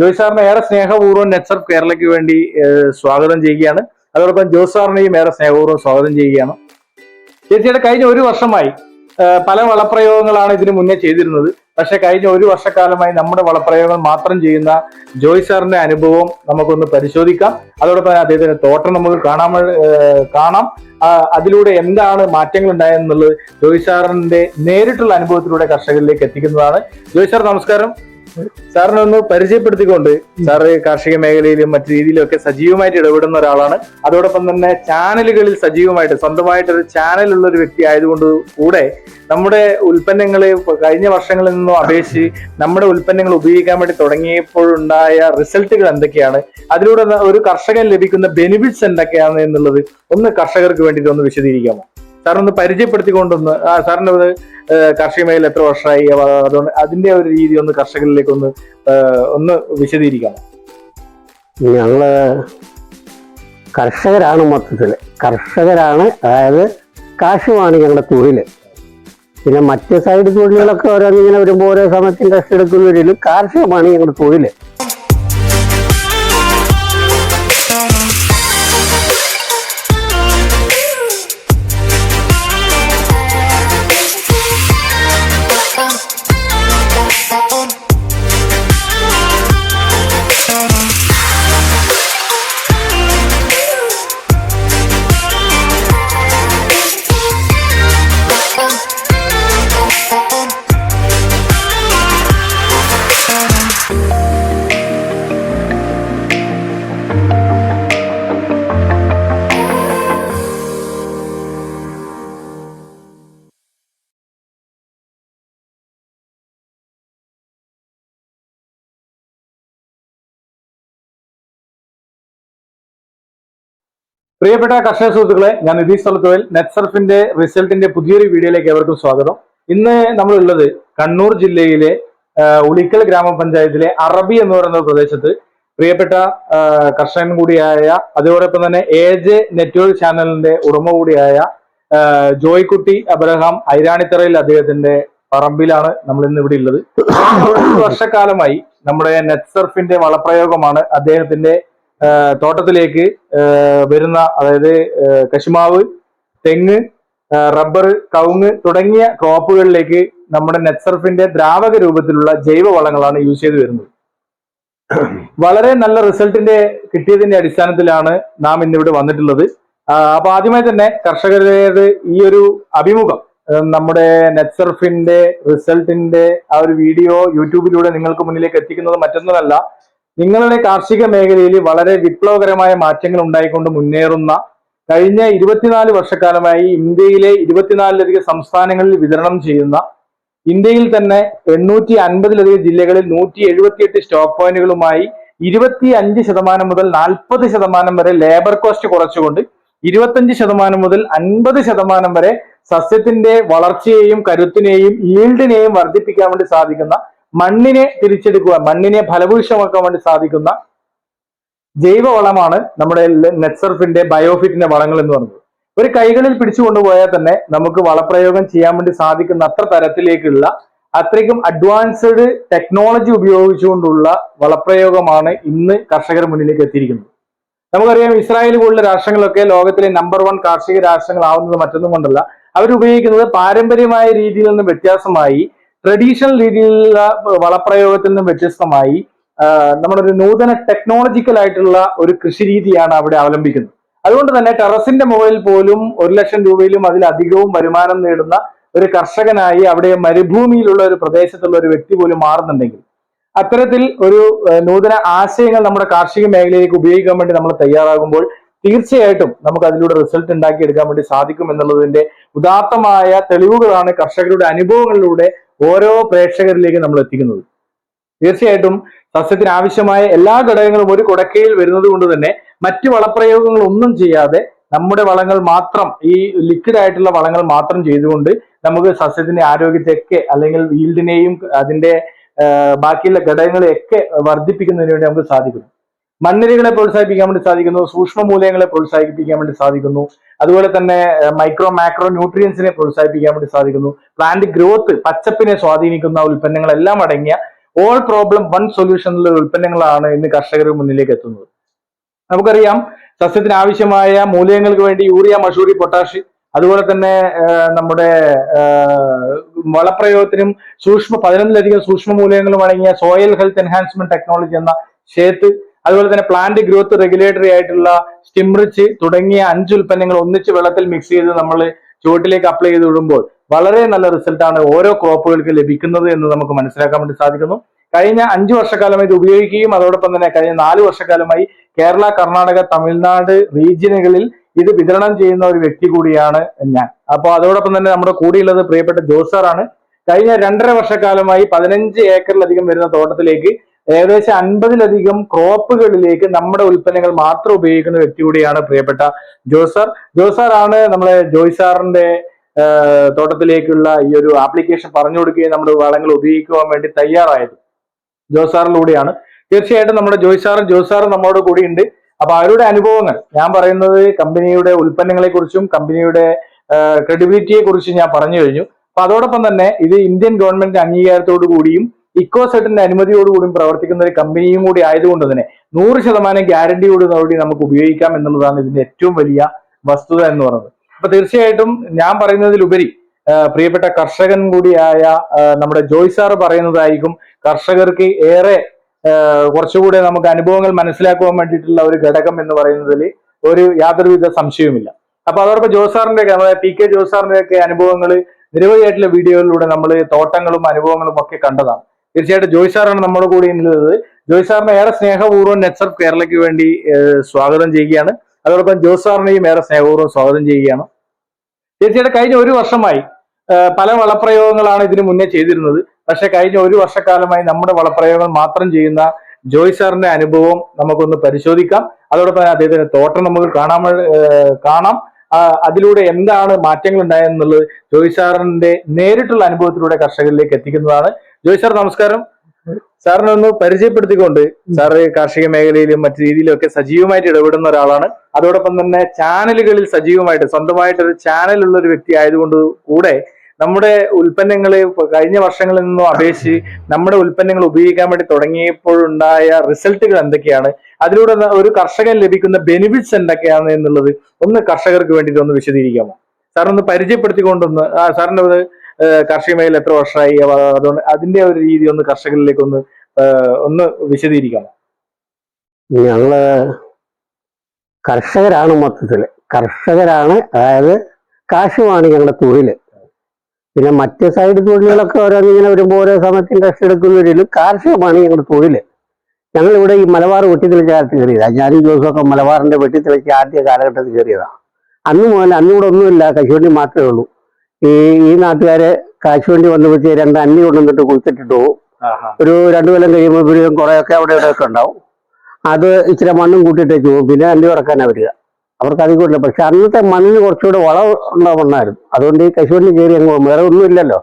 ജോയ് സാറിനെ ഏറെ സ്നേഹപൂർവം നെറ്റ്സർഫ് കേരളയ്ക്ക് വേണ്ടി സ്വാഗതം ചെയ്യുകയാണ്. അതോടൊപ്പം ജോസ് സാറിനെയും ഏറെ സ്നേഹപൂർവം സ്വാഗതം ചെയ്യുകയാണ്. ചേച്ചിയുടെ കഴിഞ്ഞ ഒരു വർഷമായി പല വളപ്രയോഗങ്ങളാണ് ഇതിനു മുന്നേ ചെയ്തിരുന്നത്. പക്ഷെ കഴിഞ്ഞ ഒരു വർഷക്കാലമായി നമ്മുടെ വളപ്രയോഗങ്ങൾ മാത്രം ചെയ്യുന്ന ജോയ് സാറിന്റെ അനുഭവം നമുക്കൊന്ന് പരിശോധിക്കാം. അതോടൊപ്പം അദ്ദേഹത്തിന്റെ തോട്ടം നമുക്ക് കാണാൻ കാണാം. അതിലൂടെ എന്താണ് മാറ്റങ്ങൾ ഉണ്ടായെന്നുള്ളത് ജോയ് സാറിന്റെ നേരിട്ടുള്ള അനുഭവത്തിലൂടെ കർഷകരിലേക്ക് എത്തിക്കുന്നതാണ്. ജോയ് സാർ നമസ്കാരം. സാറിനെ ഒന്ന് പരിചയപ്പെടുത്തിക്കൊണ്ട് സാറ് കാർഷിക മേഖലയിലും മറ്റു രീതിയിലും ഒക്കെ സജീവമായിട്ട് ഇടപെടുന്ന ഒരാളാണ്. അതോടൊപ്പം തന്നെ ചാനലുകളിൽ സജീവമായിട്ട് സ്വന്തമായിട്ട് ഒരു ചാനലുള്ള ഒരു വ്യക്തി ആയതുകൊണ്ട് കൂടെ നമ്മുടെ ഉൽപ്പന്നങ്ങൾ കഴിഞ്ഞ വർഷങ്ങളിൽ നിന്നും അപേക്ഷിച്ച് നമ്മുടെ ഉൽപ്പന്നങ്ങൾ ഉപയോഗിക്കാൻ വേണ്ടി തുടങ്ങിയപ്പോഴുണ്ടായ റിസൾട്ടുകൾ എന്തൊക്കെയാണ്? അതിലൂടെ ഒരു കർഷകൻ ലഭിക്കുന്ന ബെനിഫിറ്റ്സ് എന്തൊക്കെയാണ് എന്നുള്ളത് ഒന്ന് കർഷകർക്ക് വേണ്ടിയിട്ട് ഒന്ന് വിശദീകരിക്കാമോ? സാറൊന്ന് പരിചയപ്പെടുത്തിക്കൊണ്ടൊന്ന് ആ, ഒരു, ഏഹ്, കാർഷിക മേഖല എത്ര വർഷമായി? അതുകൊണ്ട് അതിന്റെ ഒരു രീതി ഒന്ന് കർഷകരിലേക്ക് ഒന്ന് ഒന്ന് വിശദീകരിക്കാം. ഞങ്ങൾ കർഷകരാണ് മൊത്തത്തിൽ. കർഷകരാണ് അതായത് കാർഷികമാണ് ഞങ്ങളുടെ തൊഴിൽ പിന്നെ മറ്റ് സൈഡ് തൊഴിലുകളൊക്കെ ഓരോന്നിങ്ങനെ വരുമ്പോൾ ഓരോ സമയത്ത് ഇൻട്രസ്റ്റ് എടുക്കുന്നവരിലും കാർഷികമാണ് ഞങ്ങളുടെ തൊഴിൽ പ്രിയപ്പെട്ട കർഷക സുഹൃത്തുക്കളെ ഞാൻ നിതീഷ് തലത്തോയിൽ നെറ്റ്സർഫിന്റെ റിസൾട്ടിന്റെ പുതിയൊരു വീഡിയോയിലേക്ക് ഏവർക്കും സ്വാഗതം. ഇന്ന് നമ്മളുള്ളത് കണ്ണൂർ ജില്ലയിലെ ഉളിക്കൽ ഗ്രാമപഞ്ചായത്തിലെ അറബി എന്ന് പറയുന്ന പ്രദേശത്ത് പ്രിയപ്പെട്ട കർഷകൻ കൂടിയായ അതോടൊപ്പം തന്നെ എ ജെ നെറ്റ്വർക്ക് ചാനലിന്റെ ഉടമ കൂടിയായ ജോയ്ക്കുട്ടി അബ്രഹാം ഐരാണിത്തറയിൽ അദ്ദേഹത്തിന്റെ പറമ്പിലാണ് നമ്മൾ ഇന്ന് ഇവിടെ ഉള്ളത്. വർഷക്കാലമായി നമ്മുടെ നെറ്റ്സർഫിന്റെ വളപ്രയോഗമാണ് അദ്ദേഹത്തിന്റെ തോട്ടത്തിലേക്ക് വരുന്ന അതായത് കശുമാവ് തെങ്ങ് റബ്ബർ കവുങ്ങ് തുടങ്ങിയ ക്രോപ്പുകളിലേക്ക് നമ്മുടെ നെറ്റ്സർഫിന്റെ ദ്രാവക രൂപത്തിലുള്ള ജൈവ വളങ്ങളാണ് യൂസ് ചെയ്ത് വരുന്നത്. വളരെ നല്ല റിസൾട്ടിന്റെ കിട്ടിയതിന്റെ അടിസ്ഥാനത്തിലാണ് നാം ഇന്നിവിടെ വന്നിട്ടുള്ളത്. അപ്പൊ ആദ്യമായി തന്നെ കർഷകരുടെ ഈ ഒരു അഭിമുഖം നമ്മുടെ നെറ്റ്സർഫിന്റെ റിസൾട്ടിന്റെ ആ ഒരു വീഡിയോ യൂട്യൂബിലൂടെ നിങ്ങൾക്ക് മുന്നിലേക്ക് എത്തിക്കുന്നത് മറ്റൊന്നുമല്ല. നിങ്ങളുടെ കാർഷിക മേഖലയിൽ വളരെ വിപ്ലവകരമായ മാറ്റങ്ങൾ ഉണ്ടായിക്കൊണ്ട് മുന്നേറുന്ന കഴിഞ്ഞ ഇരുപത്തിനാല് വർഷക്കാലമായി ഇന്ത്യയിലെ ഇരുപത്തിനാലിലധികം സംസ്ഥാനങ്ങളിൽ വിതരണം ചെയ്യുന്ന ഇന്ത്യയിൽ തന്നെ എണ്ണൂറ്റി അൻപതിലധികം ജില്ലകളിൽ നൂറ്റി എഴുപത്തിയെട്ട് സ്റ്റോക്ക് പോയിന്റുകളുമായി ഇരുപത്തി അഞ്ച് ശതമാനം മുതൽ നാൽപ്പത് ശതമാനം വരെ ലേബർ കോസ്റ്റ് കുറച്ചുകൊണ്ട് ഇരുപത്തഞ്ച് ശതമാനം മുതൽ അൻപത് ശതമാനം വരെ സസ്യത്തിന്റെ വളർച്ചയെയും കരുത്തിനെയും ഈൽഡിനെയും വർദ്ധിപ്പിക്കാൻ വേണ്ടി സാധിക്കുന്ന മണ്ണിനെ തിരിച്ചെടുക്കുക മണ്ണിനെ ഫലഭൂഷമാക്കാൻ വേണ്ടി സാധിക്കുന്ന ജൈവവളമാണ് നമ്മുടെ നെറ്റ്സർഫിന്റെ ബയോഫിറ്റിന്റെ വളങ്ങൾ എന്ന് പറയുന്നത്. ഒരു കൈകളിൽ പിടിച്ചു കൊണ്ടുപോയാൽ തന്നെ നമുക്ക് വളപ്രയോഗം ചെയ്യാൻ വേണ്ടി സാധിക്കുന്ന അത്ര തരത്തിലേക്കുള്ള അത്രയ്ക്കും അഡ്വാൻസ്ഡ് ടെക്നോളജി ഉപയോഗിച്ചുകൊണ്ടുള്ള വളപ്രയോഗമാണ് ഇന്ന് കർഷകർ മുന്നിലേക്ക് എത്തിയിരിക്കുന്നത്. നമുക്കറിയാം ഇസ്രായേൽ പോലുള്ള രാഷ്ട്രങ്ങളൊക്കെ ലോകത്തിലെ നമ്പർ വൺ കാർഷിക രാഷ്ട്രങ്ങളാവുന്നത് മറ്റൊന്നും കൊണ്ടല്ല. അവരുപയോഗിക്കുന്നത് പാരമ്പര്യമായ രീതിയിൽ നിന്ന് വ്യത്യാസമായി ട്രഡീഷണൽ രീതിയിലുള്ള വളപ്രയോഗത്തിൽ നിന്നും വ്യത്യസ്തമായി നമ്മളൊരു നൂതന ടെക്നോളജിക്കൽ ആയിട്ടുള്ള ഒരു കൃഷി രീതിയാണ് അവിടെ അവലംബിക്കുന്നത്. അതുകൊണ്ട് തന്നെ ടെറസിന്റെ മുകളിൽ പോലും ഒരു ലക്ഷം രൂപയിലും അതിലധികവും വരുമാനം നേടുന്ന ഒരു കർഷകനായി അവിടെ മരുഭൂമിയിലുള്ള ഒരു പ്രദേശത്തുള്ള ഒരു വ്യക്തി പോലും മാറുന്നുണ്ടെങ്കിൽ അത്തരത്തിൽ ഒരു നൂതന ആശയങ്ങൾ നമ്മുടെ കാർഷിക മേഖലയിലേക്ക് ഉപയോഗിക്കാൻ വേണ്ടി നമ്മൾ തയ്യാറാകുമ്പോൾ തീർച്ചയായിട്ടും നമുക്ക് അതിലൂടെ റിസൾട്ട് ഉണ്ടാക്കിയെടുക്കാൻ വേണ്ടി സാധിക്കും എന്നുള്ളതിന്റെ ഉദാത്തമായ തെളിവുകളാണ് കർഷകരുടെ അനുഭവങ്ങളിലൂടെ ഓരോ പ്രേക്ഷകരിലേക്ക് നമ്മൾ എത്തിക്കുന്നത്. തീർച്ചയായിട്ടും സസ്യത്തിന് ആവശ്യമായ എല്ലാ ഘടകങ്ങളും ഒരു കുടക്കയിൽ വരുന്നത് കൊണ്ട് തന്നെ മറ്റ് വളപ്രയോഗങ്ങൾ ഒന്നും ചെയ്യാതെ നമ്മുടെ വളങ്ങൾ മാത്രം ഈ ലിക്വിഡ് ആയിട്ടുള്ള വളങ്ങൾ മാത്രം ചെയ്തുകൊണ്ട് നമുക്ക് സസ്യത്തിന്റെ ആരോഗ്യത്തെയൊക്കെ അല്ലെങ്കിൽ ഈൽഡിനെയും അതിന്റെ ബാക്കിയുള്ള ഘടകങ്ങളെയൊക്കെ വർദ്ധിപ്പിക്കുന്നതിന് വേണ്ടി നമുക്ക് സാധിക്കുന്നു. മണ്ണിരകളെ പ്രോത്സാഹിപ്പിക്കാൻ വേണ്ടി സാധിക്കുന്നു സൂക്ഷ്മ മൂലകങ്ങളെ പ്രോത്സാഹിപ്പിക്കാൻ വേണ്ടി സാധിക്കുന്നു. അതുപോലെ തന്നെ മൈക്രോ മാക്രോ ന്യൂട്രിയൻസിനെ പ്രോത്സാഹിപ്പിക്കാൻ വേണ്ടി സാധിക്കുന്നു. പ്ലാന്റ് ഗ്രോത്ത് പച്ചപ്പിനെ സ്വാധീനിക്കുന്ന ഉൽപ്പന്നങ്ങളെല്ലാം അടങ്ങിയ ഓൾ പ്രോബ്ലം വൺ സൊല്യൂഷൻ ഉള്ള ഉൽപ്പന്നങ്ങളാണ് ഇന്ന് കർഷകർ മുന്നിലേക്ക് എത്തുന്നത്. നമുക്കറിയാം സസ്യത്തിന് ആവശ്യമായ മൂലകങ്ങൾക്ക് വേണ്ടി യൂറിയ മഷൂറി പൊട്ടാഷ് അതുപോലെ തന്നെ നമ്മുടെ വളപ്രയോഗത്തിനും സൂക്ഷ്മ പതിനൊന്നിലധികം സൂക്ഷ്മ മൂലകങ്ങളും അടങ്ങിയ സോയിൽ ഹെൽത്ത് എൻഹാൻസ്മെന്റ് ടെക്നോളജി എന്ന ഷേത്ത് അതുപോലെ തന്നെ പ്ലാന്റ് ഗ്രോത്ത് റെഗുലേറ്ററി ആയിട്ടുള്ള സ്റ്റിംറിച്ച് തുടങ്ങിയ അഞ്ച് ഉൽപ്പന്നങ്ങൾ ഒന്നിച്ച് വെള്ളത്തിൽ മിക്സ് ചെയ്ത് നമ്മൾ ചുവട്ടിലേക്ക് അപ്ലൈ ചെയ്ത് വിടുമ്പോൾ വളരെ നല്ല റിസൾട്ടാണ് ഓരോ ക്രോപ്പുകൾക്ക് ലഭിക്കുന്നത് എന്ന് നമുക്ക് മനസ്സിലാക്കാൻ വേണ്ടി സാധിക്കുന്നു. കഴിഞ്ഞ അഞ്ചു വർഷക്കാലമായി ഇത് ഉപയോഗിക്കുകയും അതോടൊപ്പം തന്നെ കഴിഞ്ഞ നാല് വർഷക്കാലമായി കേരള കർണാടക തമിഴ്നാട് റീജിയനുകളിൽ ഇത് വിതരണം ചെയ്യുന്ന ഒരു വ്യക്തി കൂടിയാണ് ഞാൻ. അപ്പോൾ അതോടൊപ്പം തന്നെ നമ്മുടെ കൂടെയുള്ളത് പ്രിയപ്പെട്ട ജോസാറാണ് കഴിഞ്ഞ രണ്ടര വർഷക്കാലമായി പതിനഞ്ച് ഏക്കറിലധികം വരുന്ന തോട്ടത്തിലേക്ക് ഏകദേശം അൻപതിലധികം ക്രോപ്പുകളിലേക്ക് നമ്മുടെ ഉൽപ്പന്നങ്ങൾ മാത്രം ഉപയോഗിക്കുന്ന വ്യക്തി കൂടിയാണ് പ്രിയപ്പെട്ട ജോസാർ ആണ് നമ്മളെ ജോയ് സാറിന്റെ തോട്ടത്തിലേക്കുള്ള ഈ ഒരു ആപ്ലിക്കേഷൻ പറഞ്ഞു കൊടുക്കുകയും നമ്മുടെ വളങ്ങൾ ഉപയോഗിക്കുവാൻ വേണ്ടി തയ്യാറായത്. ജോസാറിലൂടെയാണ് തീർച്ചയായിട്ടും നമ്മുടെ ജോയ് സാറും ജോയ് നമ്മോട് കൂടിയുണ്ട് അപ്പൊ അവരുടെ അനുഭവങ്ങൾ ഞാൻ പറയുന്നത് കമ്പനിയുടെ ഉൽപ്പന്നങ്ങളെ കുറിച്ചും കമ്പനിയുടെ ക്രെഡിബിലിറ്റിയെ കുറിച്ചും ഞാൻ പറഞ്ഞു കഴിഞ്ഞു. അപ്പൊ അതോടൊപ്പം തന്നെ ഇത് ഇന്ത്യൻ ഗവൺമെന്റിന്റെ അംഗീകാരത്തോടു കൂടിയും ഇക്കോസെറ്റിന്റെ അനുമതിയോടുകൂടി പ്രവർത്തിക്കുന്ന ഒരു കമ്പനിയും കൂടി ആയതുകൊണ്ട് തന്നെ നൂറ് ശതമാനം ഗ്യാരണ്ടിയോട് കൂടി നമുക്ക് ഉപയോഗിക്കാം എന്നുള്ളതാണ് ഇതിന്റെ ഏറ്റവും വലിയ വസ്തുത എന്ന് പറയുന്നത്. അപ്പൊ തീർച്ചയായിട്ടും ഞാൻ പറയുന്നതിലുപരി പ്രിയപ്പെട്ട കർഷകൻ കൂടിയായ നമ്മുടെ ജോയ് സാർ പറയുന്നതായിരിക്കും കർഷകർക്ക് ഏറെ കുറച്ചുകൂടെ നമുക്ക് അനുഭവങ്ങൾ മനസ്സിലാക്കുവാൻ വേണ്ടിയിട്ടുള്ള ഒരു ഘടകം എന്ന് പറയുന്നതിൽ ഒരു യാതൊരുവിധ സംശയവുമില്ല. അപ്പൊ അതോടൊപ്പം ജോസാറിന്റെ പി കെ ജോസാറിന്റെ ഒക്കെ അനുഭവങ്ങൾ നിരവധിയായിട്ടുള്ള വീഡിയോയിലൂടെ നമ്മൾ തോട്ടങ്ങളും അനുഭവങ്ങളും ഒക്കെ കണ്ടതാണ്. തീർച്ചയായിട്ടും ജോയ് സാറാണ് നമ്മുടെ കൂടെ ഇന്നുള്ളത് ജോയ് സാറിനെ ഏറെ സ്നേഹപൂർവം നെറ്റ്സർഫ് കേരളയ്ക്ക് വേണ്ടി സ്വാഗതം ചെയ്യുകയാണ്. അതോടൊപ്പം ജോസ് സാറിനെയും ഏറെ സ്നേഹപൂർവം സ്വാഗതം ചെയ്യുകയാണ്. തീർച്ചയായിട്ടും കഴിഞ്ഞ ഒരു വർഷമായി പല വളപ്രയോഗങ്ങളാണ് ഇതിനു മുന്നേ ചെയ്തിരുന്നത്. പക്ഷെ കഴിഞ്ഞ ഒരു വർഷക്കാലമായി നമ്മുടെ വളപ്രയോഗങ്ങൾ മാത്രം ചെയ്യുന്ന ജോയ് സാറിന്റെ അനുഭവം നമുക്കൊന്ന് പരിശോധിക്കാം. അതോടൊപ്പം അദ്ദേഹത്തിന്റെ തോട്ടം നമുക്ക് കാണാൻ കാണാം. അതിലൂടെ എന്താണ് മാറ്റങ്ങൾ ഉണ്ടായെന്നുള്ളത് ജോയ് സാറിന്റെ നേരിട്ടുള്ള അനുഭവത്തിലൂടെ കർഷകരിലേക്ക് എത്തിക്കുന്നതാണ് ജോയ് സാർ നമസ്കാരം. സാറിനെ ഒന്ന് പരിചയപ്പെടുത്തിക്കൊണ്ട് സാറ് കാർഷിക മേഖലയിലും മറ്റു രീതിയിലും ഒക്കെ സജീവമായിട്ട് ഇടപെടുന്ന ഒരാളാണ്. അതോടൊപ്പം തന്നെ ചാനലുകളിൽ സജീവമായിട്ട് സ്വന്തമായിട്ട് ഒരു ചാനൽ ഉള്ള ഒരു വ്യക്തി ആയതുകൊണ്ട് കൂടെ നമ്മുടെ ഉൽപ്പന്നങ്ങൾ കഴിഞ്ഞ വർഷങ്ങളിൽ നിന്നും അപേക്ഷിച്ച് നമ്മുടെ ഉൽപ്പന്നങ്ങൾ ഉപയോഗിക്കാൻ വേണ്ടി തുടങ്ങിയപ്പോഴുണ്ടായ റിസൾട്ടുകൾ എന്തൊക്കെയാണ്? അതിലൂടെ ഒരു കർഷകൻ ലഭിക്കുന്ന ബെനിഫിറ്റ്സ് എന്തൊക്കെയാണ് എന്നുള്ളത് ഒന്ന് കർഷകർക്ക് വേണ്ടിയിട്ട് ഒന്ന് വിശദീകരിക്കാമോ? സാറൊന്ന് പരിചയപ്പെടുത്തിക്കൊണ്ടൊന്ന് സാറിന്റെ കാർഷിക മേഖല എത്ര വർഷമായി? അതുകൊണ്ട് അതിന്റെ ഒരു രീതി ഒന്ന് കർഷകരിലേക്ക് ഒന്ന് ഒന്ന് വിശദീകരിക്കാമോ? ഞങ്ങൾ കർഷകരാണ് മൊത്തത്തിൽ. കർഷകരാണ് അതായത് കാശുമാണ് ഞങ്ങളുടെ തൊഴിൽ. പിന്നെ മറ്റ് സൈഡ് തൊഴിലുകളൊക്കെ ഓരോന്നിങ്ങനെ വരുമ്പോൾ ഓരോ സമയത്ത് ഇൻട്രസ്റ്റ് എടുക്കുന്നവരിലും കാർഷികമാണ് ഞങ്ങളുടെ തൊഴിൽ. ഞങ്ങളിവിടെ ഈ മലബാർ വെട്ടിത്തെളിച്ച കാലത്ത് കയറിയതാണ് ഞാനും ജോസൊക്കെ മലബാറിന്റെ വെട്ടിത്തെളിച്ച ആദ്യ കാലഘട്ടത്തിൽ കയറിയതാണ് അന്ന് മുതൽ അന്നുകൂടെ ഒന്നുമില്ല. കശുവണ്ടി മാത്രമേ ഉള്ളൂ. ഈ ഈ നാട്ടുകാര് കാശ് വേണ്ടി വെച്ച് രണ്ട് അന്നി കൊണ്ടുവന്നിട്ട് കുളിച്ചിട്ടിട്ട് പോകും ഒരു രണ്ടു കൊല്ലം കഴിയുമ്പോൾ ഇവരും കുറേയൊക്കെ അവിടെ ഇവിടെയൊക്കെ ഉണ്ടാവും. അത് ഇച്ചിരി മണ്ണും കൂട്ടിയിട്ട് വെച്ചു പോകും പിന്നെ അന്നി ഉറക്കാനാണ് വരിക. അവർക്ക് അധികം ഇല്ല. പക്ഷെ അന്നത്തെ മണ്ണിന് കുറച്ചുകൂടെ വളം ഉള്ള മണ്ണായിരുന്നു. അതുകൊണ്ട് ഈ കശുവണ്ടി കയറി അങ്ങ് പോകും വേറെ ഒന്നുമില്ലല്ലോ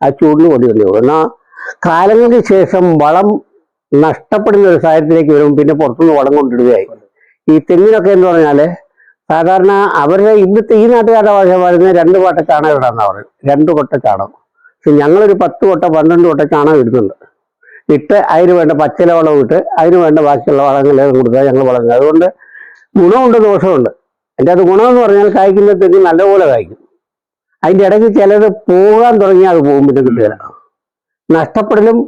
ആ ചൂടിന് കൊണ്ടുവന്നു പോകും എന്നാൽ കാലങ്ങൾക്ക് ശേഷം വളം നഷ്ടപ്പെടുന്ന ഒരു സാഹചര്യത്തിലേക്ക് വരും പിന്നെ പുറത്തുനിന്ന് വളം കൊണ്ടിടുകയായി ഈ തെങ്ങിനൊക്കെ എന്ന് പറഞ്ഞാൽ സാധാരണ അവരുടെ ഇന്നത്തെ ഈ നാട്ടുകാരുടെ ഭാഷ പറയുന്നത് രണ്ട് കൊട്ട ചാണകം ഇടാന്ന് പറയും രണ്ട് കൊട്ട ചാണകം പക്ഷെ ഞങ്ങളൊരു പത്ത് കൊട്ട പന്ത്രണ്ട് കൊട്ട ചാണകം ഇടുന്നുണ്ട് ഇട്ട് അതിന് വേണ്ട പച്ചില വളം ഇട്ട് അതിന് വേണ്ട ബാക്കിയുള്ള വളങ്ങൾ കൊടുത്താൽ ഞങ്ങൾ വളങ്ങൾ അതുകൊണ്ട് ഗുണമുണ്ട് ദോഷമുണ്ട്. എന്റെ അത് ഗുണമെന്ന് പറഞ്ഞാൽ കായ്ക്കുന്ന തെങ്ങ് നല്ലപോലെ കായ്ക്കും. അതിന്റെ ഇടയ്ക്ക് ചിലത് പോകാൻ തുടങ്ങിയാൽ അത് പോകും പിന്നെ കിട്ടുകയാണ് നഷ്ടപ്പെടലും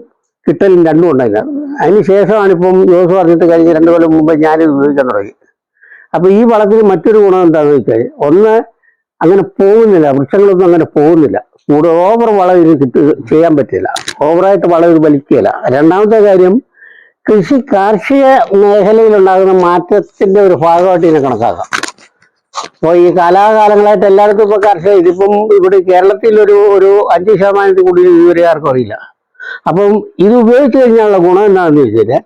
കിട്ടലും രണ്ടും ഉണ്ടായില്ല. അതിന് ശേഷമാണ് ഇപ്പം ജോസ് പറഞ്ഞിട്ട് കഴിഞ്ഞ് രണ്ട് കൊല്ലം മുമ്പ് ഞാനിത് ഉപയോഗിക്കാൻ തുടങ്ങി. അപ്പൊ ഈ വളത്തിന് മറ്റൊരു ഗുണം എന്താണെന്ന് വെച്ചാൽ ഒന്ന് അങ്ങനെ പോകുന്നില്ല വൃക്ഷങ്ങളൊന്നും അങ്ങനെ പോകുന്നില്ല. കൂടുതൽ ഓവർ വളം ഇത് കിട്ടു ചെയ്യാൻ പറ്റില്ല. ഓവറായിട്ട് വളം ഇത് വലിക്കുകയില്ല. രണ്ടാമത്തെ കാര്യം കൃഷി കാർഷിക മേഖലയിൽ ഉണ്ടാകുന്ന മാറ്റത്തിന്റെ ഒരു ഭാഗമായിട്ട് ഇതിനെ കണക്കാക്കാം. അപ്പോൾ ഈ കാലാകാലങ്ങളായിട്ട് എല്ലായിടത്തും ഇപ്പൊ കാർഷിക ഇതിപ്പം ഇവിടെ കേരളത്തിൽ ഒരു ഒരു അഞ്ച് ശതമാനത്തിൽ കൂടുതൽ ഇതുവരെ ആർക്കും അറിയില്ല. അപ്പം ഇത് ഉപയോഗിച്ച് കഴിഞ്ഞാലുള്ള ഗുണം എന്താണെന്ന് വെച്ച് കഴിഞ്ഞാൽ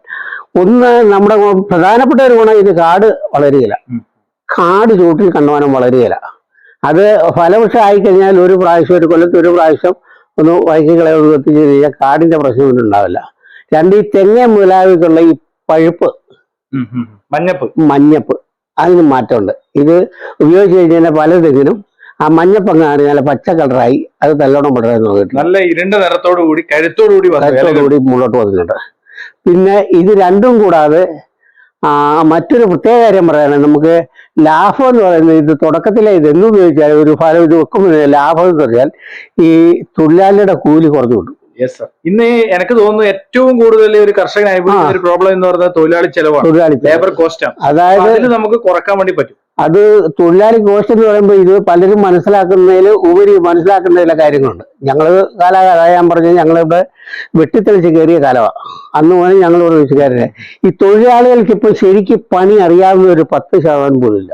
ഒന്ന് നമ്മുടെ പ്രധാനപ്പെട്ട ഒരു ഗുണം ഇത് കാട് വളരുകയില്ല. കാട് ചൂട്ടിൽ കണ്ടുവാനും വളരുകയില്ല അത് ഫലവൃക്ഷം ആയിക്കഴിഞ്ഞാൽ ഒരു പ്രാവശ്യം ഒരു കൊല്ലത്ത് ഒരു പ്രാവശ്യം ഒന്ന് വൈകികളെ ഒന്ന് എത്തിച്ചു കഴിഞ്ഞാൽ കാടിന്റെ പ്രശ്നം ഒന്നും ഉണ്ടാവില്ല രണ്ട് ഈ തെങ്ങ മുതലാവിക്കുള്ള ഈ പഴുപ്പ്. മഞ്ഞപ്പ് മഞ്ഞപ്പ് അതിന് മാറ്റമുണ്ട് ഇത് ഉപയോഗിച്ച് കഴിഞ്ഞാൽ പല തെങ്ങിനും ആ മഞ്ഞപ്പങ്ങാണ് നല്ല പച്ച കളറായി അത് തല്ലോണം പടരാൻ നോക്കിയിട്ടുണ്ട് നല്ല ഇരുണ്ട നിറത്തോടു കൂടി കരുത്തോടു കൂടി ഇലകൾ. കൂടി മുന്നോട്ട് വന്നിട്ടുണ്ട് പിന്നെ ഇത് രണ്ടും കൂടാതെ മറ്റൊരു പ്രത്യേക കാര്യം പറയാനാണ്. നമുക്ക് ലാഭം എന്ന് പറയുന്നത് ഇത് തുടക്കത്തിലെ ഇത് എന്ന് ഉപയോഗിച്ചാൽ ഒരു ഫലം ഇത് വെക്കുമ്പോൾ ലാഭം എന്ന് പറഞ്ഞാൽ ഈ തൊഴിലാളിയുടെ കൂലി കുറഞ്ഞു കിട്ടും. യെസ്. ഇന്ന് എനിക്ക് തോന്നുന്നു ഏറ്റവും കൂടുതൽ ഒരു കർഷകൻ അനുഭവിക്കുന്ന ഒരു പ്രോബ്ലം എന്ന് പറഞ്ഞാൽ തൊഴിലാളി ചെലവാണ്. ലേബർ കോസ്റ്റ് ആണ്. അതായത് നമുക്ക് കുറയ്ക്കാൻ വേണ്ടി പറ്റും. അത് തൊഴിലാളി കോസ്റ്റ് എന്ന് പറയുമ്പോൾ ഇത് പലരും മനസ്സിലാക്കുന്നതിൽ ഉപരി മനസ്സിലാക്കുന്ന ചില കാര്യങ്ങളുണ്ട്. ഞങ്ങൾ കാലാകാലം ഞാൻ പറഞ്ഞത് ഞങ്ങളിവിടെ വെട്ടിത്തെളിച്ച് കയറിയ കാലമാണ് അന്ന് മുതൽ ഞങ്ങളിവിടെ ഇവിടെ ഈ തൊഴിലാളികൾക്ക് ഇപ്പോൾ ശരിക്കും പണി അറിയാവുന്ന ഒരു പത്ത് ശതമാനം പോലും ഇല്ല.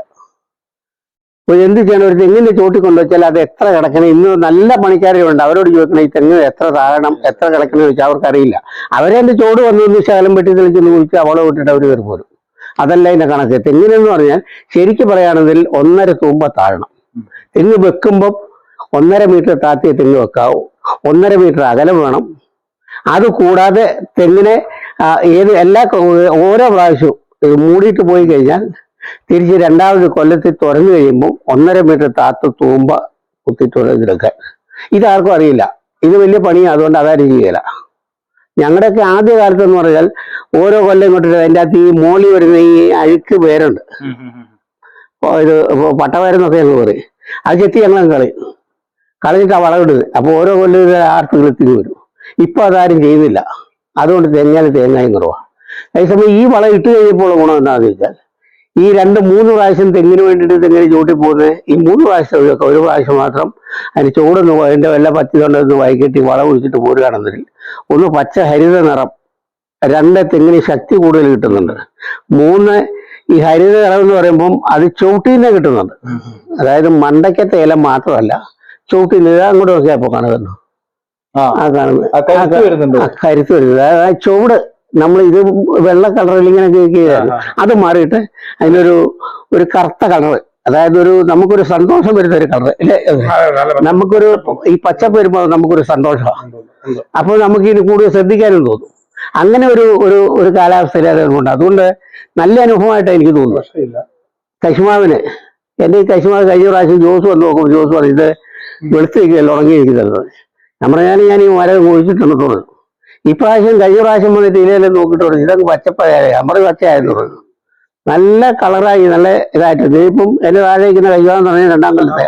അപ്പോൾ എന്ത് ചെയ്യണം? ഒരു തെങ്ങിന്റെ ചോട്ടി കൊണ്ടുവച്ചാൽ അത് എത്ര കിടക്കണം? ഇന്ന് നല്ല പണിക്കാരുണ്ട് അവരോട് ചോദിക്കണം ഈ തെങ്ങ് എത്ര താഴണം? എത്ര കിടക്കണം? ചോദിച്ചാൽ അവർക്കറിയില്ല. അവരെ എന്റെ ചോട് വന്നു ശകലം വെട്ടി ചോദിച്ചാൽ അവളെ വിട്ടിട്ട് അവർ കയറി പോരും അതല്ല ഇതിന്റെ കണക്ക്. തെങ്ങിനെന്ന് പറഞ്ഞാൽ ശരിക്കും പറയുകയാണെങ്കിൽ ഒന്നര തൂമ്പ താഴണം. തെങ്ങ് വെക്കുമ്പം ഒന്നര മീറ്റർ താത്തിയ തെങ്ങ് വെക്കാവൂ. ഒന്നര മീറ്റർ അകലം വേണം. അത് കൂടാതെ തെങ്ങിനെ ഏത് എല്ലാ ഓരോ പ്രാവശ്യവും മൂടിയിട്ട് പോയി കഴിഞ്ഞാൽ തിരിച്ച് രണ്ടാമത് കൊല്ലത്തിൽ തുറന്നു കഴിയുമ്പോൾ ഒന്നര മീറ്റർ താത്ത് തൂമ്പ കുത്തി തുറന്നെടുക്കാൻ ഇതാർക്കും അറിയില്ല. ഇത് വലിയ പണിയാണ് അതുകൊണ്ട് അതാരും ചെയ്യല. ഞങ്ങളുടെയൊക്കെ ആദ്യ കാലത്ത് എന്ന് പറഞ്ഞാൽ ഓരോ കൊല്ലം ഇങ്ങോട്ട് അതിന്റെ അകത്ത് ഈ മോളി വരുന്ന ഈ അഴുക്ക് പേരുണ്ട്. ഇത് പട്ടവരെന്നൊക്കെ ഞങ്ങൾ പറയും. അത് ചെത്തി ഞങ്ങൾ കളയും. കളഞ്ഞിട്ട് ആ വളമിടുന്നത് അപ്പോൾ ഓരോ കൊല്ലം ഇത് ആർത്ത് വരും. ഇപ്പൊ അതാരും ചെയ്യുന്നില്ല. അതുകൊണ്ട് തെങ്ങാൽ തേങ്ങായും കുറവാണ്. അതേസമയം ഈ വളം ഇട്ട് കഴിഞ്ഞപ്പോൾ ഗുണം എന്താണെന്ന് വെച്ചാൽ ഈ രണ്ട് മൂന്ന് പ്രാവശ്യം തെങ്ങിന് വേണ്ടിയിട്ട് തെങ്ങിന് ചൂട്ടി പോകുന്നത് ഈ മൂന്ന് പ്രാവശ്യം ഒഴിവാക്കുക ഒരു പ്രാവശ്യം മാത്രം അതിന് ചൂടൊന്ന് അതിന്റെ വല്ല പറ്റി കൊണ്ടൊന്ന് വൈകിട്ട് വളം ഒഴിച്ചിട്ട് പോരുകയാണെന്നുണ്ടെങ്കിൽ ഒന്ന് പച്ച ഹരിത നിറം രണ്ട് തെങ്ങിന് ശക്തി കൂടുതൽ കിട്ടുന്നുണ്ട്. മൂന്ന് ഈ ഹരിത നിറം എന്ന് പറയുമ്പം അത് ചൂട്ടിന്ന് കിട്ടുന്നുണ്ട് അതായത് മണ്ടയ്ക്കത്തെ ഇല മാത്രമല്ല ചൂട്ടിൽ നിന്ന് അങ്ങോട്ട് നോക്കിയപ്പോ കാണുന്നു ആ ആ കാണുന്നത്. ആ കരുത്ത് വരുന്നത് അതായത് ചൂട് ചുവട് നമ്മൾ ഇത് വെള്ള കളറിൽ ഇങ്ങനെ ചെയ്യുകയായിരുന്നു അത് മാറിയിട്ട് അതിനൊരു ഒരു കറുത്ത കളർ അതായത് ഒരു നമുക്കൊരു സന്തോഷം വരുന്ന ഒരു കളർ അല്ലേ? നമുക്കൊരു ഈ പച്ചപ്പ് വരുമ്പോൾ നമുക്കൊരു സന്തോഷമാണ് അപ്പോൾ നമുക്ക് ഇനി കൂടുതൽ ശ്രദ്ധിക്കാനും തോന്നും. അങ്ങനെ ഒരു ഒരു ഒരു കാലാവസ്ഥയിലുണ്ട് അതുകൊണ്ട് നല്ല അനുഭവമായിട്ട് എനിക്ക് തോന്നുന്നു കശുമാവിന് എന്റെ ഈ കശുമാവ് കഴിഞ്ഞ പ്രാവശ്യം ജോസ് വന്ന് നോക്കുമ്പോൾ ജോസ് പറഞ്ഞു ഇത് വെളുത്തിരിക്കുകയല്ല ഉണങ്ങിയിരിക്കുന്നത്. ഞാൻ പറഞ്ഞാൽ ഞാൻ ഈ മരം ഒഴിച്ചിട്ടുണ്ട് തോന്നുന്നു ഇപ്രാവശ്യം കഴിഞ്ഞ പ്രാവശ്യം വന്നിട്ട് ഇലയെല്ലാം നോക്കിയിട്ട് പറഞ്ഞു ഇതൊക്കെ പച്ചപ്പഴയ അമർ പച്ചയായെന്ന് പറഞ്ഞു നല്ല കളറായി നല്ല ഇതായിട്ട്. ഇതിപ്പം ഇപ്പം എന്റെ താഴെ ഇരിക്കുന്ന കശുമാവെന്ന് പറഞ്ഞാൽ രണ്ടാം കൊല്ലത്തെ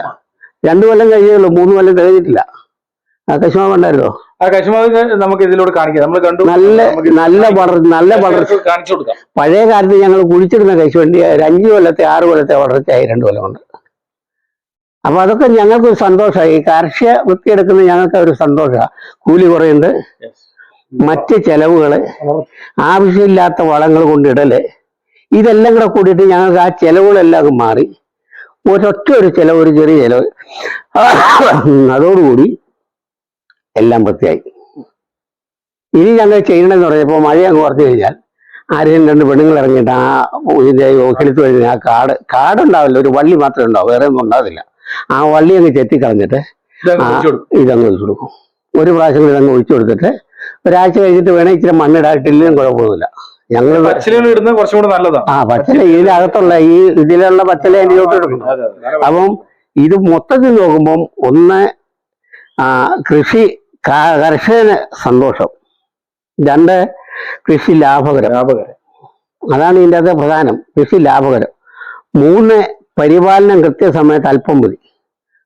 രണ്ടു കൊല്ലം കഴിഞ്ഞുള്ളൂ മൂന്ന് കൊല്ലം തികഞ്ഞിട്ടില്ല ആ കശുമാവ് ഉണ്ടായിരുന്നോ? ആ കശുമാവ് നമുക്ക് ഇതിലൂടെ കാണിക്കാം. നമ്മൾ കണ്ടു. നല്ല നല്ല വളർ നല്ല വളർ കാണിച്ചു കൊടുക്കാം. പഴയ കാലത്ത് ഞങ്ങൾ കുഴിച്ചിടുന്ന കശുവണ്ടി ഒരു അഞ്ചു കൊല്ലത്തെ ആറ് കൊല്ലത്തെ വളർച്ചയായി രണ്ടു കൊല്ലം കൊണ്ട്. അപ്പൊ അതൊക്കെ ഞങ്ങൾക്ക് ഒരു സന്തോഷമായി കാർഷിക വൃത്തിയെടുക്കുന്ന ഞങ്ങൾക്ക് ഒരു സന്തോഷമാണ് കൂലി കുറയുണ്ട് മറ്റ് ചെലവുകൾ ആവശ്യമില്ലാത്ത വളങ്ങൾ കൊണ്ടിടൽ ഇതെല്ലാം കൂടെ കൂടിയിട്ട് ഞങ്ങൾക്ക് ആ ചെലവുകളെല്ലാം മാറി. ഒരൊറ്റ ഒരു ചിലവ് ഒരു ചെറിയ ചെലവ്. അതോടുകൂടി എല്ലാം വൃത്തിയായി. ഇനി ഞങ്ങൾ ചെയ്യണമെന്ന് പറഞ്ഞപ്പോൾ മഴ അങ്ങ് കുറച്ച് കഴിഞ്ഞാൽ ആരെയും രണ്ട് പെണ്ണുങ്ങൾ ഇറങ്ങിയിട്ട് ആ ഇതിന്റെ കിളുത്ത് വരുന്ന ആ കാട് കാടുണ്ടാവില്ല ഒരു വള്ളി മാത്രമേ ഉണ്ടാവും വേറെ ഒന്നും ഉണ്ടാവില്ല. ആ വള്ളി അങ്ങ്. ഒഴിച്ചു കൊടുക്കും. ഇതങ്ങ് ഒഴിച്ചു കൊടുക്കും. ഒരു പ്രാവശ്യം ഇതങ്ങ് ഒഴിച്ചു കൊടുത്തിട്ട് ഒരാഴ്ച കഴിഞ്ഞിട്ട് വേണേ ഇച്ചിരി മണ്ണിടാട്ടില്ലെങ്കിലും കുഴപ്പമൊന്നുമില്ല. ഞങ്ങൾ പച്ചിലകൾ ഇടുന്നത് കുറച്ചും കൂടെ നല്ലതാണ് ആ പച്ചില ഇതിനകത്തുള്ള ഈ ഇതിലുള്ള പച്ചില അതിന്റെ ചോട്ട് എടുക്കണം. അപ്പം ഇത് മൊത്തത്തിൽ നോക്കുമ്പം ഒന്ന് കൃഷി കർഷകന് സന്തോഷം. രണ്ട് കൃഷി ലാഭകരം. ലാഭകരം. അതാണ് ഇതിന്റെ അകത്ത് പ്രധാനം. കൃഷി ലാഭകരം. മൂന്ന് പരിപാലനം കൃത്യസമയത്ത് അല്പം മതി.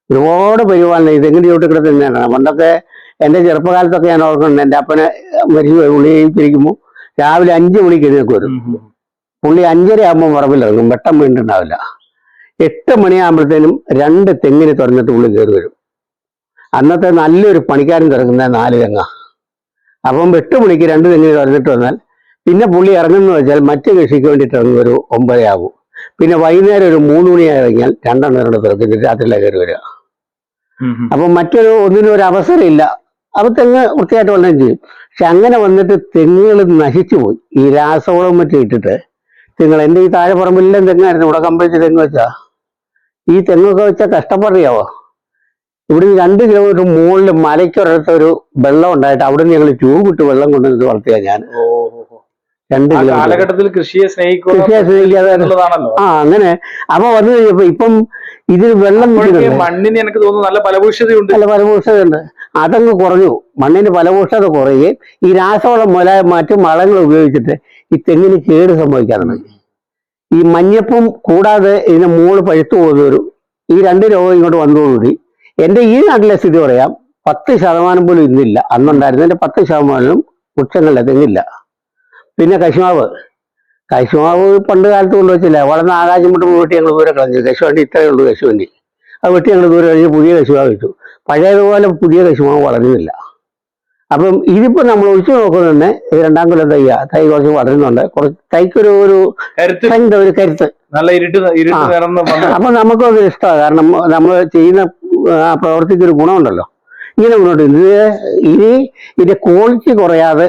ഒരുപാട് പരിപാലനം ഇതെങ്ങനെ ചോട്ട് കിടക്കുന്നതാണ് പണ്ടൊക്കെ എന്റെ ചെറുപ്പകാലത്തൊക്കെ ഞാൻ ഓർക്കുന്നുണ്ട്. എന്റെ അപ്പനെ മരിച്ചു ജീവിച്ചിരിക്കുമ്പോൾ രാവിലെ അഞ്ച് മണിക്ക് എഴുന്നേക്ക് വരും. പുള്ളി അഞ്ചര ആകുമ്പോൾ പറമ്പിലിറങ്ങും വെട്ടം വീണ്ടുണ്ടാവില്ല എട്ട് മണിയാകുമ്പോഴത്തേനും രണ്ട് തെങ്ങിന് തുറന്നിട്ട് പുള്ളി കയറി വരും. അന്നത്തെ നല്ലൊരു പണിക്കാരൻ തുറക്കുന്ന നാല് തെങ്ങ. അപ്പം എട്ട് മണിക്ക് രണ്ട് തെങ്ങിന് തുറന്നിട്ട് വന്നാൽ പിന്നെ പുള്ളി ഇറങ്ങുന്ന വെച്ചാൽ മറ്റു കൃഷിക്ക് വേണ്ടിയിട്ട് ഇറങ്ങി ഒരു ഒമ്പതരയാകും. പിന്നെ വൈകുന്നേരം ഒരു മൂന്ന് മണിയായി ഇറങ്ങിയാൽ രണ്ടെണ്ണം രണ്ട് തുറക്കിട്ട് രാത്രിയിലാണ് കയറി വരിക. അപ്പം മറ്റൊരു ഒന്നിനും ഒരു അവസരമില്ല. അപ്പൊ തെങ്ങ് വൃത്തിയായിട്ട് വല്ലതും ചെയ്യും. പക്ഷെ അങ്ങനെ വന്നിട്ട് തെങ്ങുകൾ നശിച്ചു പോയി. ഈ രാസവളം മറ്റും ഇട്ടിട്ട് തെങ്ങൾ എന്റെ ഈ താഴെ പറമ്പിലെല്ലാം തെങ്ങായിരുന്നു. ഇവിടെ കമ്പഴിച്ച് തെങ്ങ് വെച്ചാ. ഈ തെങ്ങൊക്കെ വെച്ചാൽ കഷ്ടപ്പാടിയാവോ? ഇവിടെ രണ്ട് കിലോമീറ്റർ മുകളിൽ മലയ്ക്കൊരിടത്ത് ഒരു വെള്ളം ഉണ്ടായിട്ട് അവിടെ നിന്ന് ഞങ്ങൾ ട്യൂബ് വിട്ട് വെള്ളം കൊണ്ടുവന്നിട്ട് വളർത്തിയ ഞാൻ. രണ്ട് കിലോമീറ്റർ. കാലഘട്ടത്തിൽ കൃഷിയെ സ്നേഹിക്കുക കൃഷിയെ സ്നേഹിക്കാതെ ആ അങ്ങനെ. അപ്പൊ വന്നു കഴിഞ്ഞപ്പോ ഇപ്പം ഇതിൽ വെള്ളം മണ്ണിന് എനിക്ക് തോന്നുന്നു നല്ല ഫലഭൂഷതയുണ്ട് നല്ല ഫലഭൂഷതയുണ്ട് അതങ്ങ് കുറഞ്ഞു. മണ്ണിന് ഫലഭൂഷത കുറയുകയും ഈ രാസവളം മുതലായ മറ്റു വളങ്ങൾ ഉപയോഗിച്ചിട്ട് ഈ തെങ്ങിന് കേട് സംഭവിക്കാൻ തുടങ്ങി ഈ മഞ്ഞപ്പും കൂടാതെ ഇതിന് മൂൾ പഴുത്തു പോകുന്നവരും ഈ രണ്ട് രോഗം ഇങ്ങോട്ട് വന്നതോടുകൂടി എന്റെ ഈ നാട്ടിലെ സ്ഥിതി പറയാം പത്ത് ശതമാനം പോലും ഇന്നില്ല. അന്നുണ്ടായിരുന്നതിന്റെ പത്ത് ശതമാനം വൃക്ഷങ്ങളിലെ തെങ്ങില്ല. പിന്നെ കശുമാവ്. കശുമാവ് പണ്ട് കാലത്ത് കൊണ്ടുവച്ചില്ല. വളർന്ന ആകാശം മുട്ട് വെട്ടി ഞങ്ങൾ ദൂരെ കളഞ്ഞു. കശുവണ്ടി ഇത്രയേ ഉള്ളൂ കശുവണ്ടി അത് വെട്ടി ഞങ്ങൾ ദൂരെ കഴിഞ്ഞ് പുതിയ കശുമാവ് വിട്ടു പഴയതുപോലെ പുതിയ കശുമാവ് വളരുന്നില്ല. അപ്പം ഇതിപ്പോ നമ്മൾ ഒഴിച്ചു നോക്കുന്നത് തന്നെ രണ്ടാം കൊല്ലം തയ്യ തൈ കുറച്ച് വളരുന്നുണ്ട്. കുറച്ച് തൈക്കൊരു ഒരു കരുത്ത്. strength, ഒരു കരുത്ത്. നല്ല ഇരുട്ട് അപ്പൊ നമുക്കത് ഇഷ്ടമാണ്. കാരണം നമ്മൾ ചെയ്യുന്ന ആ പ്രവർത്തിക്ക് ഒരു ഗുണമുണ്ടല്ലോ. ഇങ്ങനെ മുന്നോട്ട്. ഇത് ഇനി ഇതിന്റെ ക്വാളിറ്റി കുറയാതെ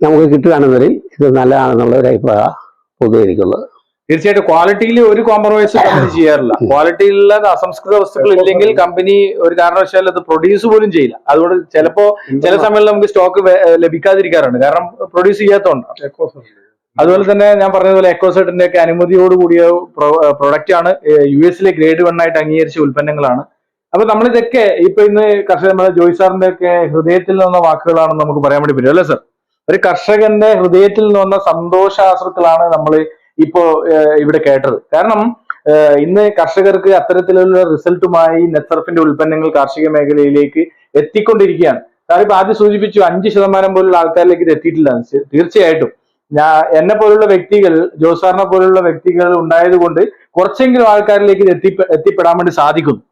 നമുക്ക് കിട്ടുകയാണെന്നതിൽ ഇത് നല്ലതാണെന്നുള്ള ഒരു അഭിപ്രായം പൊതുവെ എനിക്കുള്ളത് തീർച്ചയായിട്ടും ക്വാളിറ്റിയിൽ ഒരു കോംപ്രമൈസ് കമ്പനി ചെയ്യാറില്ല. ക്വാളിറ്റിയിലുള്ള അസംസ്കൃത വസ്തുക്കൾ ഇല്ലെങ്കിൽ കമ്പനി ഒരു കാരണവശാലും അത് പ്രൊഡ്യൂസ് പോലും ചെയ്യില്ല. അതുകൊണ്ട് ചിലപ്പോ ചില സമയങ്ങളിൽ നമുക്ക് സ്റ്റോക്ക് ലഭിക്കാതിരിക്കാറുണ്ട്. കാരണം പ്രൊഡ്യൂസ് ചെയ്യാത്തതുകൊണ്ട് അതുപോലെ തന്നെ ഞാൻ പറഞ്ഞതുപോലെ എക്കോസെറ്റിന്റെ ഒക്കെ അനുമതിയോട് കൂടിയ പ്രൊഡക്റ്റ് ആണ്. യു എസിലെ ഗ്രേഡ് വൺ ആയിട്ട് അംഗീകരിച്ച ഉൽപ്പന്നങ്ങളാണ്. അപ്പൊ നമ്മളിതൊക്കെ ഇപ്പൊ ഇന്ന് കർഷകർ നമ്മുടെ ജോയ് സാറിന്റെ ഒക്കെ ഹൃദയത്തിൽ നിന്ന വാക്കുകളാണെന്ന് നമുക്ക് പറയാൻ വേണ്ടി പറ്റും. അല്ലേ സർ ഒരു കർഷകന്റെ ഹൃദയത്തിൽ നിന്ന് വന്ന സന്തോഷാശ്രുക്കളാണ് നമ്മൾ ഇപ്പോ ഇവിടെ കേട്ടത്. കാരണം ഇന്ന് കർഷകർക്ക് അത്തരത്തിലുള്ള റിസൾട്ടുമായി നെറ്റ്സർഫിന്റെ ഉൽപ്പന്നങ്ങൾ കാർഷിക മേഖലയിലേക്ക് എത്തിക്കൊണ്ടിരിക്കുകയാണ്. സാർ ആദ്യം സൂചിപ്പിച്ചു അഞ്ച് ശതമാനം പോലുള്ള ആൾക്കാരിലേക്ക് ഇത് എത്തിയിട്ടില്ല. തീർച്ചയായിട്ടും. ഞാൻ എന്നെ പോലുള്ള വ്യക്തികൾ ജോസാറിനെ പോലുള്ള വ്യക്തികൾ ഉണ്ടായതുകൊണ്ട് കുറച്ചെങ്കിലും ആൾക്കാരിലേക്ക് ഇത് എത്തി എത്തിപ്പെടാൻ വേണ്ടി സാധിക്കുന്നു.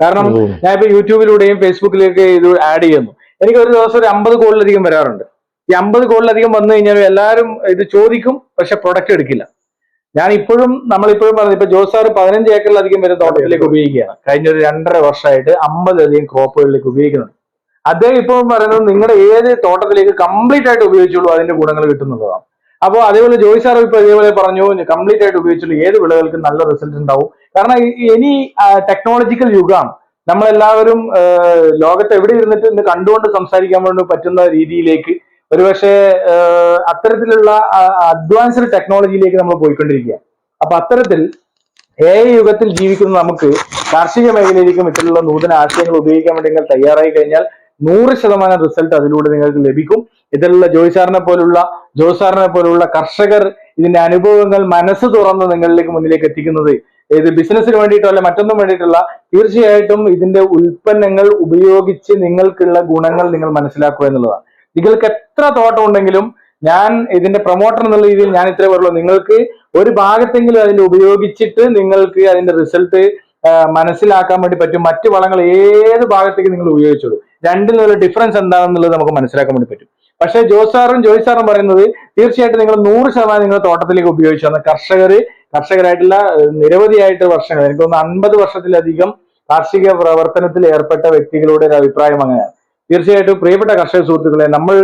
കാരണം. ഞാൻ ഇപ്പൊ യൂട്യൂബിലൂടെയും ഫേസ്ബുക്കിലേക്ക് ഇത് ആഡ് ചെയ്യുന്നു. എനിക്ക് ഒരു ദിവസം ഒരു അമ്പത് കോളിലധികം വരാറുണ്ട്. ഈ അമ്പത് കോളിലധികം വന്നു കഴിഞ്ഞാൽ എല്ലാവരും ഇത് ചോദിക്കും പക്ഷെ പ്രൊഡക്റ്റ് എടുക്കില്ല. ഞാൻ ഇപ്പോഴും നമ്മളിപ്പോഴും പറഞ്ഞു ഇപ്പൊ ജോസാർ പതിനഞ്ച് ഏക്കറിലധികം വരുന്ന തോട്ടത്തിലേക്ക് ഉപയോഗിക്കുകയാണ്. കഴിഞ്ഞ ഒരു രണ്ടര വർഷമായിട്ട് അമ്പതിലധികം ക്രോപ്പുകളിലേക്ക് ഉപയോഗിക്കുന്നുണ്ട്. അദ്ദേഹം ഇപ്പോഴും പറയുന്നത് നിങ്ങളുടെ ഏത് തോട്ടത്തിലേക്ക് കംപ്ലീറ്റ് ആയിട്ട് ഉപയോഗിച്ചുള്ളൂ അതിന്റെ ഗുണങ്ങൾ കിട്ടുന്നതാണ് അപ്പോൾ അതേപോലെ ജോയ് സാർ ഇപ്പൊ ഇതേപോലെ പറഞ്ഞു കംപ്ലീറ്റ് ആയിട്ട് ഉപയോഗിച്ചുള്ളൂ ഏത് വിളകൾക്കും നല്ല റിസൾട്ട് ഉണ്ടാവും. കാരണം ഇനി ടെക്നോളജിക്കൽ യുഗമാണ് നമ്മളെല്ലാവരും ലോകത്ത് എവിടെ ഇരുന്നിട്ട് ഇന്ന് കണ്ടുകൊണ്ട് സംസാരിക്കാൻ വേണ്ടി പറ്റുന്ന രീതിയിലേക്ക് ഒരുപക്ഷെ അത്തരത്തിലുള്ള അഡ്വാൻസ്ഡ് ടെക്നോളജിയിലേക്ക് നമ്മൾ പോയിക്കൊണ്ടിരിക്കുക അപ്പൊ അത്തരത്തിൽ എ യുഗത്തിൽ ജീവിക്കുന്ന നമുക്ക് കാർഷിക മേഖലയിലേക്കും ഇത്തരത്തിലുള്ള നൂതന ആശയങ്ങൾ ഉപയോഗിക്കാൻ വേണ്ടി നിങ്ങൾ തയ്യാറായി കഴിഞ്ഞാൽ നൂറ് ശതമാനം റിസൾട്ട് അതിലൂടെ നിങ്ങൾക്ക് ലഭിക്കും. ഇതിലുള്ള ജോയിസാറിനെ പോലുള്ള ജോ പോലുള്ള കർഷകർ ഇതിന്റെ അനുഭവങ്ങൾ മനസ്സ് തുറന്ന് നിങ്ങളിലേക്ക് മുന്നിലേക്ക് എത്തിക്കുന്നത് ഇത് ബിസിനസ്സിന് വേണ്ടിയിട്ടോ അല്ലെ മറ്റൊന്നും വേണ്ടിയിട്ടുള്ള തീർച്ചയായിട്ടും ഇതിന്റെ ഉൽപ്പന്നങ്ങൾ ഉപയോഗിച്ച് നിങ്ങൾക്കുള്ള ഗുണങ്ങൾ നിങ്ങൾ മനസ്സിലാക്കുക എന്നുള്ളതാണ്. നിങ്ങൾക്ക് എത്ര തോട്ടം ഉണ്ടെങ്കിലും ഞാൻ ഇതിന്റെ പ്രൊമോട്ടർ എന്നുള്ള രീതിയിൽ ഞാൻ ഇത്രേ പറയുള്ളൂ. നിങ്ങൾക്ക് ഒരു ഭാഗത്തെങ്കിലും അതിന്റെ ഉപയോഗിച്ചിട്ട് നിങ്ങൾക്ക് അതിന്റെ റിസൾട്ട് മനസ്സിലാക്കാൻ വേണ്ടി പറ്റും. മറ്റു വളങ്ങൾ ഏത് ഭാഗത്തേക്ക് നിങ്ങൾ ഉപയോഗിച്ചോളൂ. രണ്ടിൽ നിന്നുള്ള ഡിഫറൻസ് എന്താണെന്നുള്ളത് നമുക്ക് മനസ്സിലാക്കാൻ വേണ്ടി പറ്റും. പക്ഷേ ജോസാറും ജോയ് സാറും പറയുന്നത് തീർച്ചയായിട്ടും നിങ്ങൾ നൂറ് ശതമാനം നിങ്ങൾ തോട്ടത്തിലേക്ക് ഉപയോഗിച്ചു വന്ന കർഷകർ കർഷകരായിട്ടുള്ള നിരവധിയായിട്ട് വർഷങ്ങൾ എനിക്ക് തോന്നുന്നു അൻപത് വർഷത്തിലധികം കാർഷിക പ്രവർത്തനത്തിൽ ഏർപ്പെട്ട വ്യക്തികളുടെ ഒരു അഭിപ്രായം അങ്ങനെയാണ്. തീർച്ചയായിട്ടും പ്രിയപ്പെട്ട കർഷക സുഹൃത്തുക്കളെ നമ്മൾ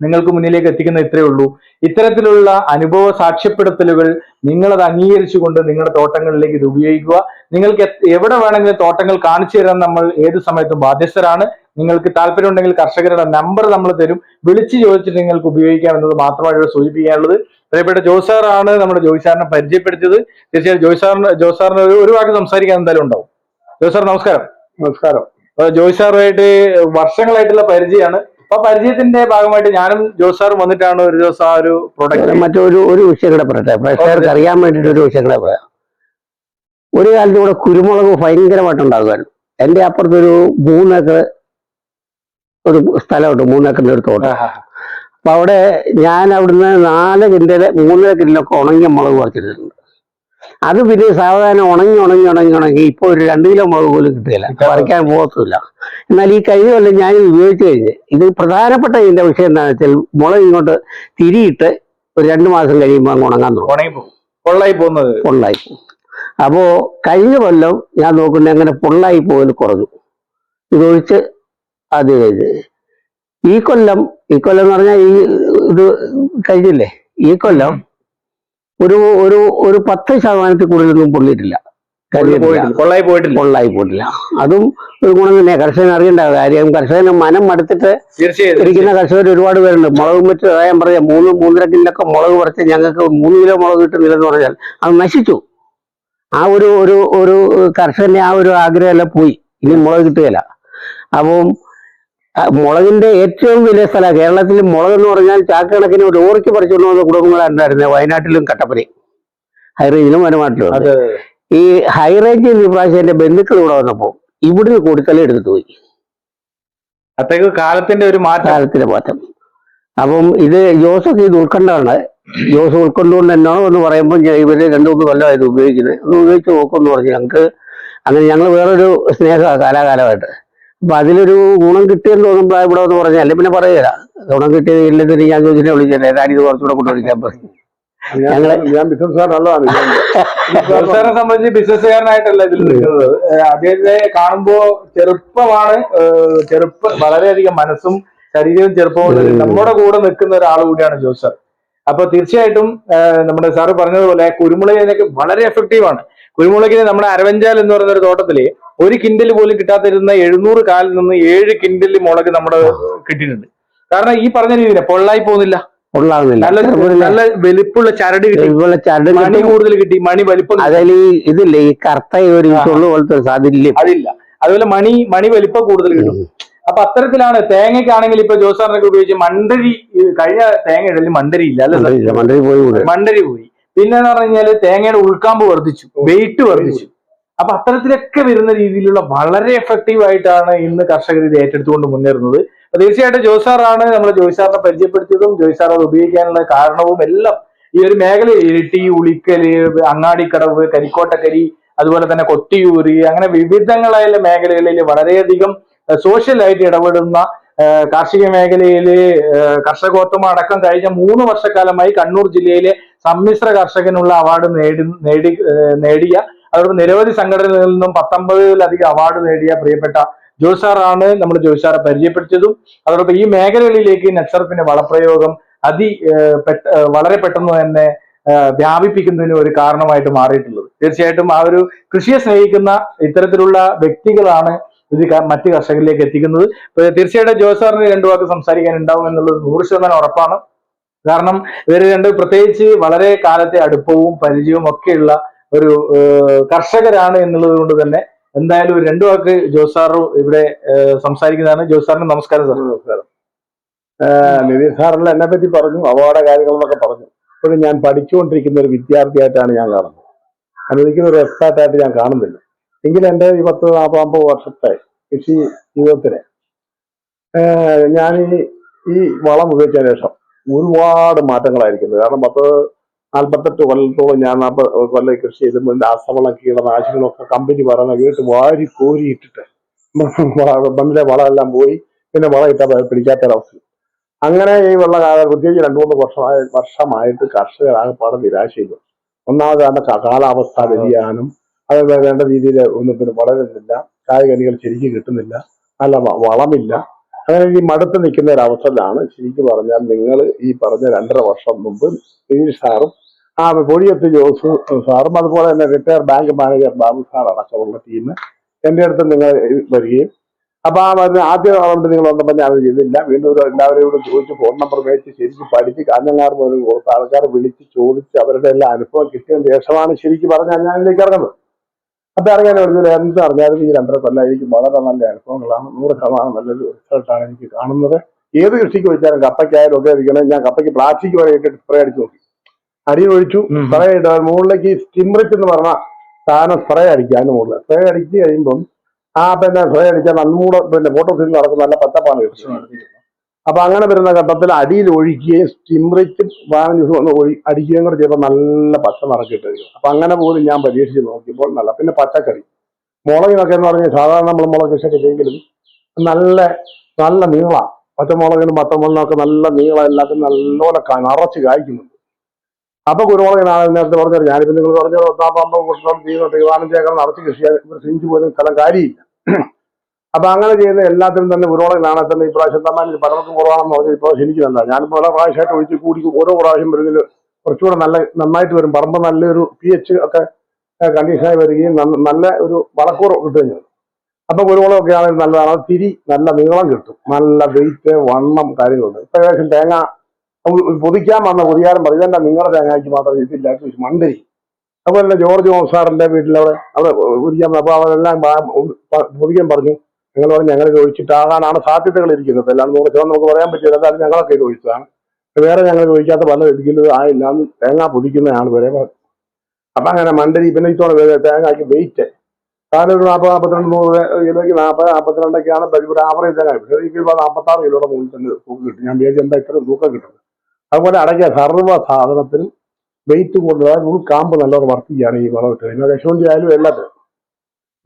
നിങ്ങൾക്ക് മുന്നിലേക്ക് എത്തിക്കുന്ന ഇത്രയേ ഉള്ളൂ. ഇത്തരത്തിലുള്ള അനുഭവ സാക്ഷ്യപ്പെടുത്തലുകൾ നിങ്ങളത് അംഗീകരിച്ചുകൊണ്ട് നിങ്ങളുടെ തോട്ടങ്ങളിലേക്ക് ഇത് ഉപയോഗിക്കുക. നിങ്ങൾക്ക് എവിടെ വേണമെങ്കിലും തോട്ടങ്ങൾ കാണിച്ചു തരാൻ നമ്മൾ ഏത് സമയത്തും ബാധ്യസ്ഥരാണ്. നിങ്ങൾക്ക് താല്പര്യമുണ്ടെങ്കിൽ കർഷകരുടെ നമ്പർ നമ്മൾ തരും. വിളിച്ച് ചോദിച്ചിട്ട് നിങ്ങൾക്ക് ഉപയോഗിക്കാം എന്നത് മാത്രമാണ് ഇവിടെ സൂചിപ്പിക്കാനുള്ളത്. പ്രിയപ്പെട്ട ജോസാറാണ് നമ്മുടെ ജോയിസാറിനെ പരിചയപ്പെടുത്തിയത്. തീർച്ചയായും ജോയിസാറിന് ജോസാറിന് ഒരു ഒരു വാക്ക് സംസാരിക്കാൻ എന്തായാലും ഉണ്ടാവും. ജോസാർ നമസ്കാരം. നമസ്കാരം. അപ്പൊ ജോയ് വർഷങ്ങളായിട്ടുള്ള പരിചയമാണ്. അപ്പൊ പരിചയത്തിന്റെ ഭാഗമായിട്ട് ഞാനും ജോസ് സാറും വന്നിട്ടാണ് ഒരു ദിവസം ആ ഒരു പ്രൊഡക്റ്റ് മറ്റൊരു ഒരു വിഷയം കൂടെ പറയട്ടെ. പ്രേക്ഷകർക്ക് അറിയാൻ വേണ്ടിയിട്ട് ഒരു വിഷയം കൂടെ പറയാം. ഒരു കാലത്ത് ഇവിടെ കുരുമുളക് ഭയങ്കരമായിട്ട് ഉണ്ടാകുമായിരുന്നു. എന്റെ അപ്പുറത്തൊരു മൂന്നേക്കർ ഒരു സ്ഥലമുണ്ട് മൂന്നേക്കറിന്റെ ഒരു തോട്ടം അപ്പൊ അവിടെ ഞാൻ അവിടുന്ന് നാല് കിൻഡൽ മൂന്നര കിൻഡലൊക്കെ ഉണങ്ങിയ മുളക് പറിച്ചിട്ടുണ്ട് അത് പിന്നെ സാവധാനം ഉണങ്ങി ഉണങ്ങി ഉണങ്ങി ഉണങ്ങി. ഇപ്പോൾ ഒരു രണ്ട് കിലോ മുളക് പോലും കിട്ടുകയില്ല പറിക്കാൻ പോകത്തില്ല എന്നാൽ ഈ കഴിഞ്ഞ കൊല്ലം ഞാൻ ഇത് ഉപയോഗിച്ച് കഴിഞ്ഞ് ഇത് പ്രധാനപ്പെട്ട ഇതിന്റെ വിഷയം എന്താണെന്ന് വെച്ചാൽ മുളക് ഇങ്ങോട്ട് തിരിയിട്ട് ഒരു രണ്ട് മാസം കഴിയുമ്പോൾ അങ്ങ് ഉണങ്ങാൻ തുടങ്ങും. പൊള്ളായി പോകുന്നത്. പൊള്ളായി പോകും. അപ്പോ കഴിഞ്ഞ കൊല്ലം ഞാൻ നോക്കുന്നത് അങ്ങനെ പൊള്ളായി പോകൽ കുറഞ്ഞു. ഇതൊഴിച്ച് അത് കഴിഞ്ഞ് ഈ കൊല്ലം ഈ കൊല്ലം എന്ന് പറഞ്ഞാൽ ഈ ഇത് കഴിഞ്ഞില്ലേ? ഈ കൊല്ലം ഒരു ഒരു ഒരു പത്ത് ശതമാനത്തിൽ കൂടുതലൊന്നും പൊള്ളിയിട്ടില്ല. കൊള്ളായി പോയിട്ടില്ല. കൊള്ളായി പോയിട്ടില്ല. അതും ഒരു ഗുണം തന്നെ. കർഷകൻ അറിയേണ്ട കാര്യം. കർഷകന് മനം മടുത്തിട്ട് ഇരിക്കുന്ന കർഷകർ ഒരുപാട് പേരുണ്ട്. മുളക് മറ്റു ഞാൻ പറയാം മൂന്ന് മൂന്നര കിലൊക്കെ മുളക് പറിച്ച് ഞങ്ങൾക്ക് മൂന്ന് കിലോ മുളക് കിട്ടുന്നില്ലെന്ന് പറഞ്ഞാൽ അത് നശിച്ചു. ആ ഒരു ഒരു ഒരു കർഷകന്റെ ആ ഒരു ആഗ്രഹമെല്ലാം പോയി. ഇനി മുളക് കിട്ടുകയില്ല. അപ്പം മുളകിന്റെ ഏറ്റവും വലിയ സ്ഥലം കേരളത്തിൽ മുളക് എന്ന് പറഞ്ഞാൽ ചാക്കണക്കിന് ഒരു ഓറിക്ക് പറിച്ചുകൊണ്ട് വന്ന കുടുംബങ്ങളുണ്ടായിരുന്നത് വയനാട്ടിലും കട്ടപ്പനയും. ഹൈറേഞ്ചിലും വരുമാനത്തിലും ഈ ഹൈറേഞ്ചിൽ പ്രാവശ്യം എന്റെ ബന്ധുക്കൾ ഇവിടെ വന്നപ്പോ ഇവിടുന്ന് കൊടുക്കല എടുത്തിട്ട് പോയി. അത്തേക്ക് കാലത്തിന്റെ ഒരു മാറ്റം. കാലത്തിന്റെ മാറ്റം. അപ്പം ഇത് ജോസഫ് ഇത് ഉൾക്കൊണ്ടാണ് ജോസ് ഉൾക്കൊണ്ടുകൊണ്ട് എന്നോട് എന്ന് പറയുമ്പോൾ ഇവർ രണ്ടു മൂന്ന് കൊല്ലമായത് ഉപയോഗിക്കുന്നത്. ഒന്ന് ഉപയോഗിച്ച് നോക്കുമെന്ന് പറഞ്ഞു. ഞങ്ങൾക്ക് അങ്ങനെ ഞങ്ങൾ വേറൊരു സ്നേഹമാണ് കാലാകാലമായിട്ട് അപ്പൊ അതിലൊരു ഗുണം കിട്ടിയെന്ന് തോന്നുമ്പോൾ ഇവിടെ എന്ന് പറഞ്ഞാൽ അല്ലെ പിന്നെ പറയുക ഗുണം കിട്ടിയത് ഇല്ലെന്ന് ഞാൻ ചോദിച്ചിട്ട് വിളിച്ചില്ലേ ഇത് കുറച്ചുകൂടെ കൊണ്ടുവരിക്കാൻ പറഞ്ഞു ഞങ്ങൾ ഞാൻ സംബന്ധിച്ച് ബിസിനസ്സുകാരനായിട്ടല്ല ഇതിൽ നിൽക്കുന്നത്. അദ്ദേഹത്തെ കാണുമ്പോ ചെറുപ്പമാണ് ചെറുപ്പ വളരെയധികം മനസ്സും ശരീരവും ചെറുപ്പവും നമ്മുടെ കൂടെ നിൽക്കുന്ന ഒരാൾ കൂടിയാണ് ജോസ് സാർ. അപ്പൊ തീർച്ചയായിട്ടും നമ്മുടെ സാറ് പറഞ്ഞതുപോലെ കുരുമുളകിനൊക്കെ വളരെ എഫക്റ്റീവ് ആണ്. കുരുമുളകിന് നമ്മുടെ അരവഞ്ചാൽ എന്ന് പറയുന്ന ഒരു തോട്ടത്തിൽ ഒരു കിൻഡൽ പോലും കിട്ടാതിരുന്ന എഴുന്നൂറ് കാലിൽ നിന്ന് ഏഴ് കിൻഡൽ മുളക് നമ്മുടെ കിട്ടിയിട്ടുണ്ട്. കാരണം ഈ പറഞ്ഞ രീതിയിൽ പൊള്ളായി പോകുന്നില്ല. നല്ല വലിപ്പുള്ള ചരട് കിട്ടി. ചരട് മണി കൂടുതൽ കിട്ടി മണി വലിപ്പം. അതിൽ ഇതില്ലേ ഈ കറുത്ത ഒരു ചുള്ളു പോലത്തെ അതില്ല അതില്ല. അതുപോലെ മണി മണി വലിപ്പം കൂടുതൽ കിട്ടും. അപ്പൊ അത്തരത്തിലാണ് തേങ്ങയ്ക്കാണെങ്കിൽ ഇപ്പൊ ജോസാറിനൊക്കെ ഉപയോഗിച്ച് മണ്ടരി കഴിഞ്ഞ തേങ്ങ ഇടലിൽ മണ്ടരി ഇല്ല അല്ലെ മണ്ടരി പോയി മണ്ടരി പോയി. പിന്നെ എന്ന് പറഞ്ഞു കഴിഞ്ഞാൽ തേങ്ങയുടെ ഉൾക്കാമ്പ് വർദ്ധിച്ചു വെയിറ്റ് വർദ്ധിച്ചു. അപ്പൊ അത്തരത്തിലൊക്കെ വരുന്ന രീതിയിലുള്ള വളരെ എഫക്റ്റീവ് ആയിട്ടാണ് ഇന്ന് കർഷകർ ഇത് ഏറ്റെടുത്തുകൊണ്ട് മുന്നേറുന്നത്. അപ്പൊ തീർച്ചയായിട്ടും ജോസാറാണ് നമ്മൾ ജോയ്സാറിനെ പരിചയപ്പെടുത്തിയതും ജോയ്സാർ അത് ഉപയോഗിക്കാനുള്ള കാരണവും എല്ലാം ഈ ഒരു മേഖലയിൽ ഇരിട്ടി ഉളിക്കൽ അങ്ങാടിക്കടവ് കരിക്കോട്ടക്കരി അതുപോലെ തന്നെ കൊട്ടിയൂര് അങ്ങനെ വിവിധങ്ങളായ മേഖലകളിൽ വളരെയധികം സോഷ്യലായിട്ട് ഇടപെടുന്ന കാർഷിക മേഖലയിൽ കർഷകോത്തമ അടക്കം കഴിഞ്ഞ മൂന്ന് വർഷക്കാലമായി കണ്ണൂർ ജില്ലയിലെ സമ്മിശ്ര കർഷകനുള്ള അവാർഡ് നേടി നേടി നേടിയ അതോടൊപ്പം നിരവധി സംഘടനകളിൽ നിന്നും പത്തൊമ്പതിലധികം അവാർഡ് നേടിയ പ്രിയപ്പെട്ട ജോസാറാണ് നമ്മൾ ജോസാറെ പരിചയപ്പെടുത്തിയതും. അതോടൊപ്പം ഈ മേഖലകളിലേക്ക് നെറ്റ്സർപ്പിന്റെ വളപ്രയോഗം അതി വളരെ പെട്ടെന്ന് തന്നെ വ്യാപിപ്പിക്കുന്നതിന് ഒരു കാരണമായിട്ട് മാറിയിട്ടുള്ളത്. തീർച്ചയായിട്ടും ആ ഒരു കൃഷിയെ സ്നേഹിക്കുന്ന ഇത്തരത്തിലുള്ള വ്യക്തികളാണ് ഇത് മറ്റ് കർഷകരിലേക്ക് എത്തിക്കുന്നത്. തീർച്ചയായിട്ടും ജോസാറിന് രണ്ടു വാക്ക് സംസാരിക്കാൻ ഉണ്ടാവും എന്നുള്ളത് നൂറ് ശതമാനം ഉറപ്പാണ്. കാരണം ഇവർ രണ്ട് പ്രത്യേകിച്ച് വളരെ കാലത്തെ അടുപ്പവും പരിചയവും ഒക്കെയുള്ള ഒരു കർഷകരാണ് എന്നുള്ളത് കൊണ്ട് തന്നെ എന്തായാലും ഒരു രണ്ടു വാക്ക് ജോസാറു ഇവിടെ സംസാരിക്കുന്നതാണ്. ജോസാറിന് നമസ്കാരം സാർ. നമസ്കാരം. നിതിൻ സാറിനെ എന്നെ പറ്റി പറഞ്ഞു അവാർഡ് കാര്യങ്ങളെന്നൊക്കെ പറഞ്ഞു. ഇപ്പോഴും ഞാൻ പഠിച്ചുകൊണ്ടിരിക്കുന്ന ഒരു വിദ്യാർത്ഥിയായിട്ടാണ് ഞാൻ കാണുന്നത്. അനുവദിക്കുന്ന ഒരു എക്സ്പേർട്ടായിട്ട് ഞാൻ കാണുന്നില്ല. എങ്കിലും എന്റെ ഈ പത്ത് നാൽപ്പത് വർഷത്തെ കൃഷി ജീവിതത്തിന് ഞാൻ ഈ ഈ വളം ഉപയോഗിച്ചതിന് ശേഷം ഒരുപാട് മാറ്റങ്ങളായിരിക്കുന്നത് കാരണം പത്ത് നാൽപ്പത്തെട്ട് കൊല്ലത്തോളം ഞാൻ നാൽപ്പത് കൊല്ലം കൃഷി ചെയ്തപ്പോൾ എന്റെ ആസവളം കീടനാശികളൊക്കെ കമ്പനി പറയുന്ന വീട്ട് വാരി കോരി ഇട്ടിട്ട് മണ്ണിലെ വളമെല്ലാം പോയി. പിന്നെ വളം ഇട്ടാൽ പിടിക്കാത്തൊരവസ്ഥ അങ്ങനെ ഈ വെള്ള പ്രത്യേകിച്ച് രണ്ടു മൂന്ന് വർഷമായ വർഷമായിട്ട് കർഷകർ നിരാശയില്ല. ഒന്നാമത് തന്നെ കാലാവസ്ഥ വ്യതിയാനം. അത് വേണ്ട രീതിയിൽ ഒന്നും പിന്നെ വളരുന്നില്ല. കായികനികൾ ശരിക്കും കിട്ടുന്നില്ല. നല്ല വളമില്ല. അങ്ങനെ ഈ മടുത്ത് നിൽക്കുന്ന ഒരു അവസരത്തിലാണ് ശരിക്കും പറഞ്ഞാൽ നിങ്ങൾ ഈ പറഞ്ഞ രണ്ടര വർഷം മുമ്പ് നിതീഷ് സാറും ആ പൊടിയത്ത് ജോസ് സാറും അതുപോലെ തന്നെ retire bank manager Babu sir അടക്കമുള്ള ടീം എന്റെ അടുത്ത് നിങ്ങൾ വരികയും. അപ്പൊ ആ വരുന്ന ആദ്യ റൗണ്ട് നിങ്ങൾ വന്നപ്പോൾ ഞാൻ ചെയ്തില്ല. വീണ്ടും ഒരു കൂടെ ചോദിച്ച് ഫോൺ നമ്പർ മേടിച്ച് ശരിക്കും പഠിച്ച് കാഞ്ഞങ്ങാർ പോലും കൊടുത്ത ആൾക്കാർ വിളിച്ച് ചോദിച്ച് അവരുടെ എല്ലാ അനുഭവം കിട്ടിയതിന് ശേഷമാണ് ശരിക്കും പറഞ്ഞാൽ ഞാൻ ഇതിലേക്ക് ഇറങ്ങുന്നത്. അപ്പൊ ഇറങ്ങാൻ പറഞ്ഞത് എന്ത് അറിഞ്ഞാലും ഈ രണ്ടര കൊല്ലം എനിക്ക് വളരെ നല്ല അനുഭവങ്ങളാണ്. നൂറ് ശതമാനം നല്ലൊരു റിസൾട്ടാണ് എനിക്ക് കാണുന്നത്. ഏത് കൃഷിക്ക് വെച്ചാലും കപ്പയ്ക്കായാലും ഒക്കെ ഇരിക്കണം. ഞാൻ കപ്പയ്ക്ക് പ്ലാസ്റ്റിക് വരെ ഇട്ടിട്ട് സ്പ്രേ അടിച്ച് നോക്കി. അടി ഒഴിച്ചു. സ്പ്രേ ഇട്ട മുകളിലേക്ക് സ്റ്റിംറിറ്റ് എന്ന് പറഞ്ഞ സാധനം സ്പ്രേ അടിക്കുക അതിന് മുകളിൽ. സ്പ്രേ അടിച്ച് കഴിയുമ്പം ആ പിന്നെ സ്പ്രേ അടിച്ചാൽ നന്നൂടെ പിന്നെ ഫോട്ടോസിൽ നടക്കുന്ന നല്ല പച്ചപ്പാണ് കിട്ടുന്നത് അപ്പൊ അങ്ങനെ വരുന്ന ഘട്ടത്തിൽ അടിയിൽ ഒഴിക്കുകയും സ്റ്റിംറിറ്റ് വാങ്ങി ഒന്ന് ഒഴി അടിക്കുകയും കൂടെ ചെയ്തപ്പോൾ നല്ല പച്ച നിറക്കിട്ടിരിക്കും അപ്പൊ അങ്ങനെ പോലും ഞാൻ പരീക്ഷിച്ച് നോക്കിയപ്പോൾ നല്ല. പിന്നെ പച്ചക്കറി. മുളകിനൊക്കെ എന്ന് പറഞ്ഞാൽ സാധാരണ നമ്മൾ മുളക് കൃഷിയൊക്കെ ചെയ്യെങ്കിലും നല്ല നല്ല നീളാണ്. പച്ചമുളകിനും പച്ചമുളകിനൊക്കെ നല്ല നീളം എല്ലാത്തിനും നല്ലപോലെ നിറച്ച് കായ്ക്കുന്നുണ്ട്. അപ്പൊ കുരുമുളകിനാണ് നേരത്തെ പറഞ്ഞത് ഞാനിപ്പോ നിങ്ങൾ പറഞ്ഞ കുട്ടം ചെയ്യുന്നുണ്ട് പതിനഞ്ച് ഏക്കർ നിറച്ച് കൃഷി സിഞ്ച് പോലും സ്ഥലം കാര്യമില്ല. അപ്പൊ അങ്ങനെ ചെയ്യുന്ന എല്ലാത്തിനും തന്നെ കുരുമുളകിനാണ് തന്നെ ഈ പ്രാവശ്യം തന്നെ പലർക്കും കുറവാണെന്ന് പറഞ്ഞു ഇപ്രാവശ്യം എനിക്ക് തന്നെ ഞാനിപ്പോ പല പ്രാവശ്യമായിട്ട് ഒഴിച്ച് കൂടി ഓരോ പ്രാവശ്യം വരുന്നതിൽ കുറച്ചുകൂടെ നല്ല നന്നായിട്ട് വരും. പറമ്പ് നല്ലൊരു പി എച്ച് ഒക്കെ കണ്ടീഷനായി വരികയും നല്ല ഒരു വളക്കൂറ് കിട്ടുകയും ചെയ്യും അപ്പൊ കുരുമുളകൊക്കെ ആണെങ്കിൽ നല്ലതാണ്. തിരി നല്ല നീളം കിട്ടും. നല്ല വെയിറ്റ് വണ്ണം കാര്യങ്ങളുണ്ട്. ഇപ്പൊ ഏകദേശം തേങ്ങ പൊതിക്കാൻ വന്ന പൊതിയാരം പറയും. ഇതെന്താ നിങ്ങളുടെ തേങ്ങയ്ക്ക് മാത്രം ഇതില്ല. മണ്ടരി. അതുപോലെ ജോർജ് ജോസ് സാറിന്റെ വീട്ടിലവിടെ അവിടെ പൊതിക്കാൻ അപ്പൊ അവരെല്ലാം പൊതിക്കാൻ പറഞ്ഞു. ഞങ്ങൾ പറഞ്ഞു ഞങ്ങൾ ചോദിച്ചിട്ടാകാനാണ് സാധ്യതകൾ ഇരിക്കുന്നത്. എല്ലാം നൂറ് ശതമാനം നമുക്ക് പറയാൻ പറ്റില്ല. എന്തായാലും ഞങ്ങളൊക്കെ ഇത് ഒഴിച്ചതാണ്. വേറെ ഞങ്ങൾ ചോദിക്കാത്ത പല ഇരിക്കുന്നത് ആയില്ല. അന്ന് തേങ്ങ പൊതിക്കുന്നതാണ് വരെ പറഞ്ഞു അപ്പൊ അങ്ങനെ മണ്ടരി പിന്നെ ഇത്തോടെ തേങ്ങയ്ക്ക് വെയിറ്റ് കാരണം ഒരു നാൽപ്പത് നാൽപ്പത്തിരണ്ട് നൂറ് കിലോയ്ക്ക് നാൽപ്പത് നാൽപ്പത്തിരണ്ടൊക്കെയാണ് ഒരു ആവറേജ് തേങ്ങ. ഇപ്പോൾ നാൽപ്പത്താറ് കിലോയുടെ മുകളിൽ തന്നെ തൂക്കം കിട്ടും. ഞാൻ വിചാരിച്ചു എന്താ ഇത്ര തൂക്കം കിട്ടുന്നത്? അതുപോലെ അടയ്ക്ക സർവ സാധനത്തിനും വെയിറ്റ് അതായത് ഉൾക്കാമ്പ് നല്ലൊരു വർക്ക് ചെയ്യാണ് ഈ വളം കഴിഞ്ഞാൽ വിഷമന്തി ആയാലും എല്ലാത്തിനും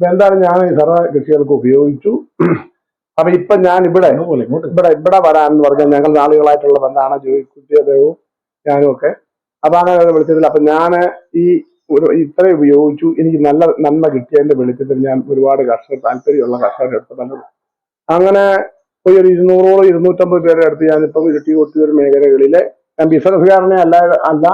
അപ്പൊ എന്തായാലും ഞാൻ ഈ സർവ കൃഷികൾക്ക് ഉപയോഗിച്ചു? അപ്പൊ ഇപ്പൊ ഞാൻ ഇവിടെ ഇവിടെ ഇവിടെ വരാമെന്ന് പറഞ്ഞാൽ ഞങ്ങൾ നാളുകളായിട്ടുള്ള ബന്ധമാണ് ജോയിക്കുട്ടി അദ്ദേഹവും ഞാനും ഒക്കെ. അപ്പൊ അങ്ങനെ വിളിച്ചതിൽ? അപ്പൊ ഞാൻ ഈ ഒരു ഇത്രയും ഉപയോഗിച്ചു. എനിക്ക് നല്ല നന്മ കിട്ടിയതിന്റെ വെളിച്ചത്തിൽ ഞാൻ ഒരുപാട് കർഷകർ താല്പര്യമുള്ള കർഷകരെടുത്ത് തന്നത് അങ്ങനെ പോയി ഒരു ഇരുന്നൂറോളം ഇരുന്നൂറ്റമ്പത് പേരുടെ അടുത്ത് ഞാനിപ്പം കിട്ടി കൊട്ടിയൂർ മേഖലകളിലെ ഞാൻ ബിസിനസ്സുകാരനെ അല്ല അല്ല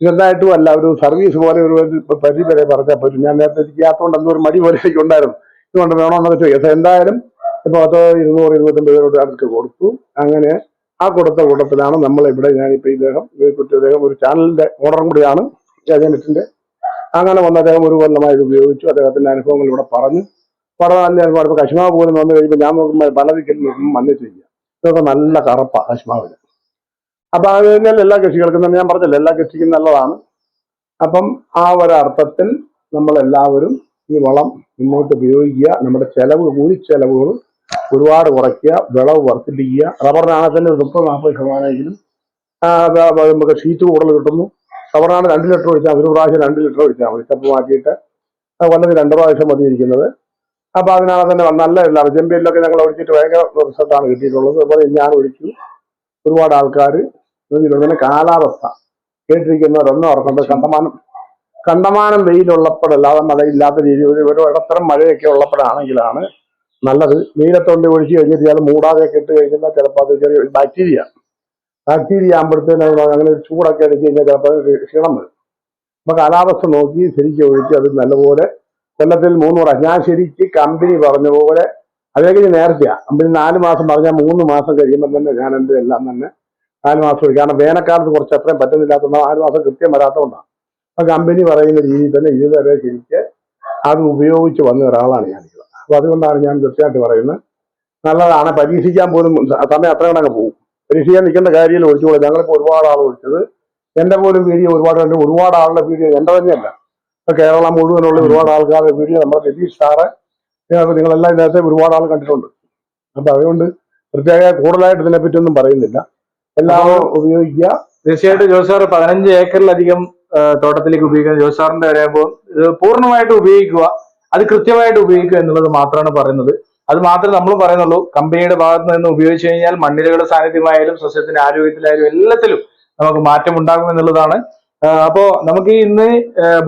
ചെറുതായിട്ടും അല്ല ഒരു സർവീസ് പോലെ ഒരു പരിധി വരെ പറഞ്ഞാൽ പറ്റും ഞാൻ നേരത്തെ ഇരിക്കാത്തതുകൊണ്ട് അന്ന് ഒരു മടി പോലെ എനിക്ക് ഉണ്ടായിരുന്നു ഇതുകൊണ്ട് വേണമെന്നൊക്കെ ചോദിക്കാം. എന്തായാലും ഇപ്പൊ പത്ത് ഇരുന്നൂറ് ഇരുന്നൂറ്റമ്പത് പേരോട് അടുത്ത് കൊടുത്തു. അങ്ങനെ ആ കൊടുത്ത കൂട്ടത്തിലാണ് നമ്മൾ ഇവിടെ ഞാനിപ്പോൾ ഇദ്ദേഹം അദ്ദേഹം ഒരു ചാനലിന്റെ ഓർഡറും കൂടിയാണ്. ഏജന്റിന്റെ. അങ്ങനെ വന്ന അദ്ദേഹം ഒരു കൊല്ലമായി ഉപയോഗിച്ചു. അദ്ദേഹത്തിന്റെ അനുഭവങ്ങൾ ഇവിടെ പറഞ്ഞു. വളരെ നല്ല ഇപ്പൊ കശ്മാവ് പോലും വന്നു കഴിയുമ്പോൾ ഞാൻ നോക്കുമ്പോൾ പല ദിക്കിൽ നിന്നും മഞ്ഞ ചെയ്യുക ഇതൊക്കെ നല്ല കറുപ്പ കശ്മാവിന്. അപ്പൊ അത് കഴിഞ്ഞാൽ എല്ലാ കൃഷികൾക്കും തന്നെ ഞാൻ പറഞ്ഞല്ലോ എല്ലാ കൃഷിക്കും നല്ലതാണ്. അപ്പം ആ ഒരർത്ഥത്തിൽ നമ്മളെല്ലാവരും ഈ വളം മുന്നോട്ട് ഉപയോഗിക്കുക നമ്മുടെ ചെലവ് കൂലി ചെലവുകൾ ഒരുപാട് കുറയ്ക്കുക വിളവ് വർദ്ധിപ്പിക്കുക. റബ്ബറിനാണ് തന്നെ ഒരു മുപ്പത് നാൽപ്പത് ശതമാനമെങ്കിലും നമുക്ക് ഷീറ്റ് കൂടുതൽ കിട്ടുന്നു. റബ്ബറിനാണ് രണ്ട് ലിറ്റർ ഒഴിച്ചാൽ ഒരു പ്രാവശ്യം രണ്ട് ലിറ്റർ ഒഴിച്ചാൽ മതി. സ്റ്റെപ്പ് മാറ്റിയിട്ട് വല്ലത് രണ്ട് പ്രാവശ്യം മതി ഇരിക്കുന്നത് അപ്പൊ അതിനാണ് തന്നെ നല്ല എല്ലാം ചെമ്പിയിലൊക്കെ ഞങ്ങൾ ഒഴിച്ചിട്ട് ഭയങ്കര റിസൾട്ടാണ് കിട്ടിയിട്ടുള്ളത്. അതുപോലെ ഞാൻ ഒഴിച്ചു ഒരുപാട് ആൾക്കാർ പിന്നെ കാലാവസ്ഥ. കേട്ടിരിക്കുന്നവരൊന്നും ഓർക്കേണ്ട കണ്ടമാനം കണ്ടമാനം വെയിലുള്ളപ്പോഴല്ലാതെ മഴയില്ലാത്ത രീതി ഒരു ഇടത്തരം മഴയൊക്കെ ഉള്ളപ്പോഴാണെങ്കിലാണ് നല്ലത്. നീലത്തൊണ്ടി ഒഴിച്ച് കഴിഞ്ഞിട്ട് ഇയാൾ മൂടാതെ ഇട്ട് കഴിഞ്ഞാൽ ചിലപ്പോൾ അത് ചെറിയ ബാക്ടീരിയ. ബാക്ടീരിയ ആകുമ്പോഴത്തേനും അങ്ങനെ ഒരു ചൂടൊക്കെ അടിച്ച് കഴിഞ്ഞാൽ ചിലപ്പോൾ ക്ഷീണം വരും. അപ്പൊ കാലാവസ്ഥ നോക്കി ശരിക്കും ഒഴിച്ച് അത് നല്ലപോലെ കൊല്ലത്തിൽ മൂന്ന് പ്രാവശ്യം ഞാൻ ശരിക്ക് കമ്പനി പറഞ്ഞ പോലെ അതൊക്കെ നേരത്തെയാണ് കമ്പനി നാല് മാസം പറഞ്ഞാൽ മൂന്ന് മാസം കഴിയുമ്പോൾ തന്നെ ഞാൻ എന്റെ എല്ലാം തന്നെ നാല് മാസം കാരണം വേനൽക്കാലത്ത് കുറച്ച് അത്രയും പറ്റുന്നില്ലാത്തതുകൊണ്ട് നാല് മാസം കൃത്യം വരാത്തതുകൊണ്ടാണ് അപ്പം കമ്പനി പറയുന്ന രീതിയിൽ തന്നെ ഇതുവരെ ശരിക്ക് അത് ഉപയോഗിച്ച് വന്ന ഒരാളാണ് ഞാൻ അപ്പോൾ അതുകൊണ്ടാണ് ഞാൻ തീർച്ചയായിട്ടും പറയുന്നത്. നല്ലതാണ്. പരീക്ഷിക്കാൻ പോലും സമയം അത്ര കണക്ക് പോകും പരീക്ഷിക്കാൻ നിൽക്കേണ്ട കാര്യങ്ങൾ ഒഴിച്ചുകൂടെ. ഞങ്ങളിപ്പോൾ ഒരുപാട് ആൾ ഒഴിച്ചത്. എന്റെ പോലും വീഡിയോ ഒരുപാട് ഒരുപാട് ആളുടെ വീഡിയോ എന്റെ തന്നെയല്ല കേരളം മുഴുവനുള്ള ഒരുപാട് ആൾക്കാരുടെ വീഡിയോ നമ്മുടെ രതീഷ് സാറ് നിങ്ങളെല്ലാം ഇതിനകത്ത് ഒരുപാട് ആൾ കണ്ടിട്ടുണ്ട്. അപ്പൊ അതുകൊണ്ട് പ്രത്യേക കൂടുതലായിട്ട് ഇതിനെപ്പറ്റി ഒന്നും പറയുന്നില്ല. എല്ലാവരും ഉപയോഗിക്കുക. തീർച്ചയായിട്ടും ജോസ് സാർ പതിനഞ്ച് ഏക്കറിലധികം തോട്ടത്തിലേക്ക് ഉപയോഗിക്കുന്ന ജോസ് സാറിന്റെ പറയുമ്പോൾ പൂർണമായിട്ട് ഉപയോഗിക്കുക അത് കൃത്യമായിട്ട് ഉപയോഗിക്കുക എന്നുള്ളത് മാത്രമാണ് പറയുന്നത്. അത് മാത്രമേ നമ്മൾ പറയുന്നുള്ളൂ. കമ്പനിയുടെ ഭാഗത്ത് നിന്ന് ഉപയോഗിച്ചു കഴിഞ്ഞാൽ മണ്ണിരകളുടെ സാന്നിധ്യമായാലും സസ്യത്തിന്റെ ആരോഗ്യത്തിലായാലും എല്ലാത്തിലും നമുക്ക് മാറ്റം ഉണ്ടാകും എന്നുള്ളതാണ് അപ്പോ നമുക്ക് ഈ ഇന്ന്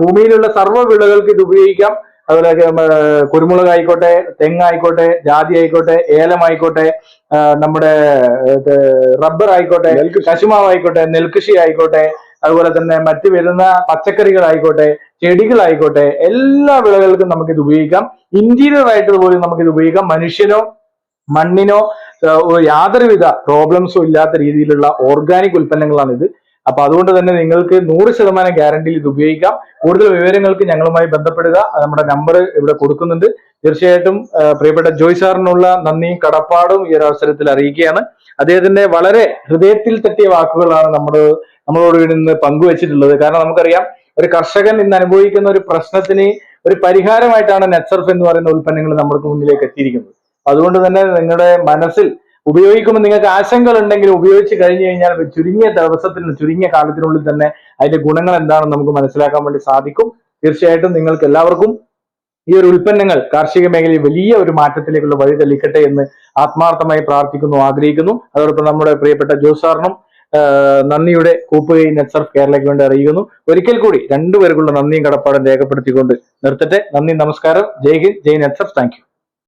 ഭൂമിയിലുള്ള സർവ വിളകൾക്ക് ഇത് ഉപയോഗിക്കാം. അതുപോലെ കുരുമുളക് ആയിക്കോട്ടെ തെങ്ങായിക്കോട്ടെ ജാതി ആയിക്കോട്ടെ ഏലം ആയിക്കോട്ടെ നമ്മുടെ റബ്ബർ ആയിക്കോട്ടെ. കശുമാവ് ആയിക്കോട്ടെ നെൽകൃഷി ആയിക്കോട്ടെ അതുപോലെ തന്നെ മറ്റ് വരുന്ന പച്ചക്കറികളായിക്കോട്ടെ ചെടികളായിക്കോട്ടെ എല്ലാ വിളകൾക്കും നമുക്കിത് ഉപയോഗിക്കാം. ഇന്റീരിയർ ആയിട്ട് പോലും നമുക്കിത് ഉപയോഗിക്കാം. മനുഷ്യനോ മണ്ണിനോ യാതൊരുവിധ പ്രോബ്ലംസും ഇല്ലാത്ത രീതിയിലുള്ള ഓർഗാനിക് ഉൽപ്പന്നങ്ങളാണ് ഇത് അപ്പൊ അതുകൊണ്ട് തന്നെ നിങ്ങൾക്ക് നൂറ് ശതമാനം ഗ്യാരണ്ടിയിൽ ഇത് ഉപയോഗിക്കാം. കൂടുതൽ വിവരങ്ങൾക്ക് ഞങ്ങളുമായി ബന്ധപ്പെടുക. നമ്മുടെ നമ്പർ ഇവിടെ കൊടുക്കുന്നുണ്ട്. തീർച്ചയായിട്ടും പ്രിയപ്പെട്ട ജോയ് സാറിനുള്ള നന്ദിയും കടപ്പാടും ഈ ഒരു അവസരത്തിൽ അറിയിക്കുകയാണ്. അദ്ദേഹത്തിന്റെ വളരെ ഹൃദയത്തിൽ തട്ടിയ വാക്കുകളാണ് നമ്മൾ നമ്മളോട് നിന്ന് പങ്കുവച്ചിട്ടുള്ളത്. കാരണം നമുക്കറിയാം ഒരു കർഷകൻ ഇന്ന് അനുഭവിക്കുന്ന ഒരു പ്രശ്നത്തിന് ഒരു പരിഹാരമായിട്ടാണ് നെറ്റ്സർഫ് എന്ന് പറയുന്ന ഉൽപ്പന്നങ്ങൾ നമ്മൾക്ക് മുന്നിലേക്ക് എത്തിയിരിക്കുന്നത്. അതുകൊണ്ട് തന്നെ നിങ്ങളുടെ മനസ്സിൽ ഉപയോഗിക്കുമ്പോൾ നിങ്ങൾക്ക് ആശങ്കകൾ ഉണ്ടെങ്കിൽ ഉപയോഗിച്ച് കഴിഞ്ഞു കഴിഞ്ഞാൽ ചുരുങ്ങിയ ദിവസത്തിന് ചുരുങ്ങിയ കാലത്തിനുള്ളിൽ തന്നെ അതിന്റെ ഗുണങ്ങൾ എന്താണെന്ന് നമുക്ക് മനസ്സിലാക്കാൻ വേണ്ടി സാധിക്കും. തീർച്ചയായിട്ടും നിങ്ങൾക്ക് എല്ലാവർക്കും ഈ ഒരു ഉൽപ്പന്നങ്ങൾ കാർഷിക മേഖലയിൽ വലിയ ഒരു മാറ്റത്തിലേക്കുള്ള വഴി തെളിക്കട്ടെ എന്ന് ആത്മാർത്ഥമായി പ്രാർത്ഥിക്കുന്നു ആഗ്രഹിക്കുന്നു. അതോടൊപ്പം നമ്മുടെ പ്രിയപ്പെട്ട ജോസാറിനും നന്ദിയുടെ കൂപ്പുകൈ നെറ്റ്സർഫ് കേരളയ്ക്ക് വേണ്ടി അറിയിക്കുന്നു. ഒരിക്കൽ കൂടി രണ്ടുപേർക്കുള്ള നന്ദിയും കടപ്പാടും രേഖപ്പെടുത്തിക്കൊണ്ട് നിർത്തട്ടെ. നന്ദി നമസ്കാരം. ജയ് ഹിന്ദ് ജയ് നെറ്റ്സർഫ്. താങ്ക്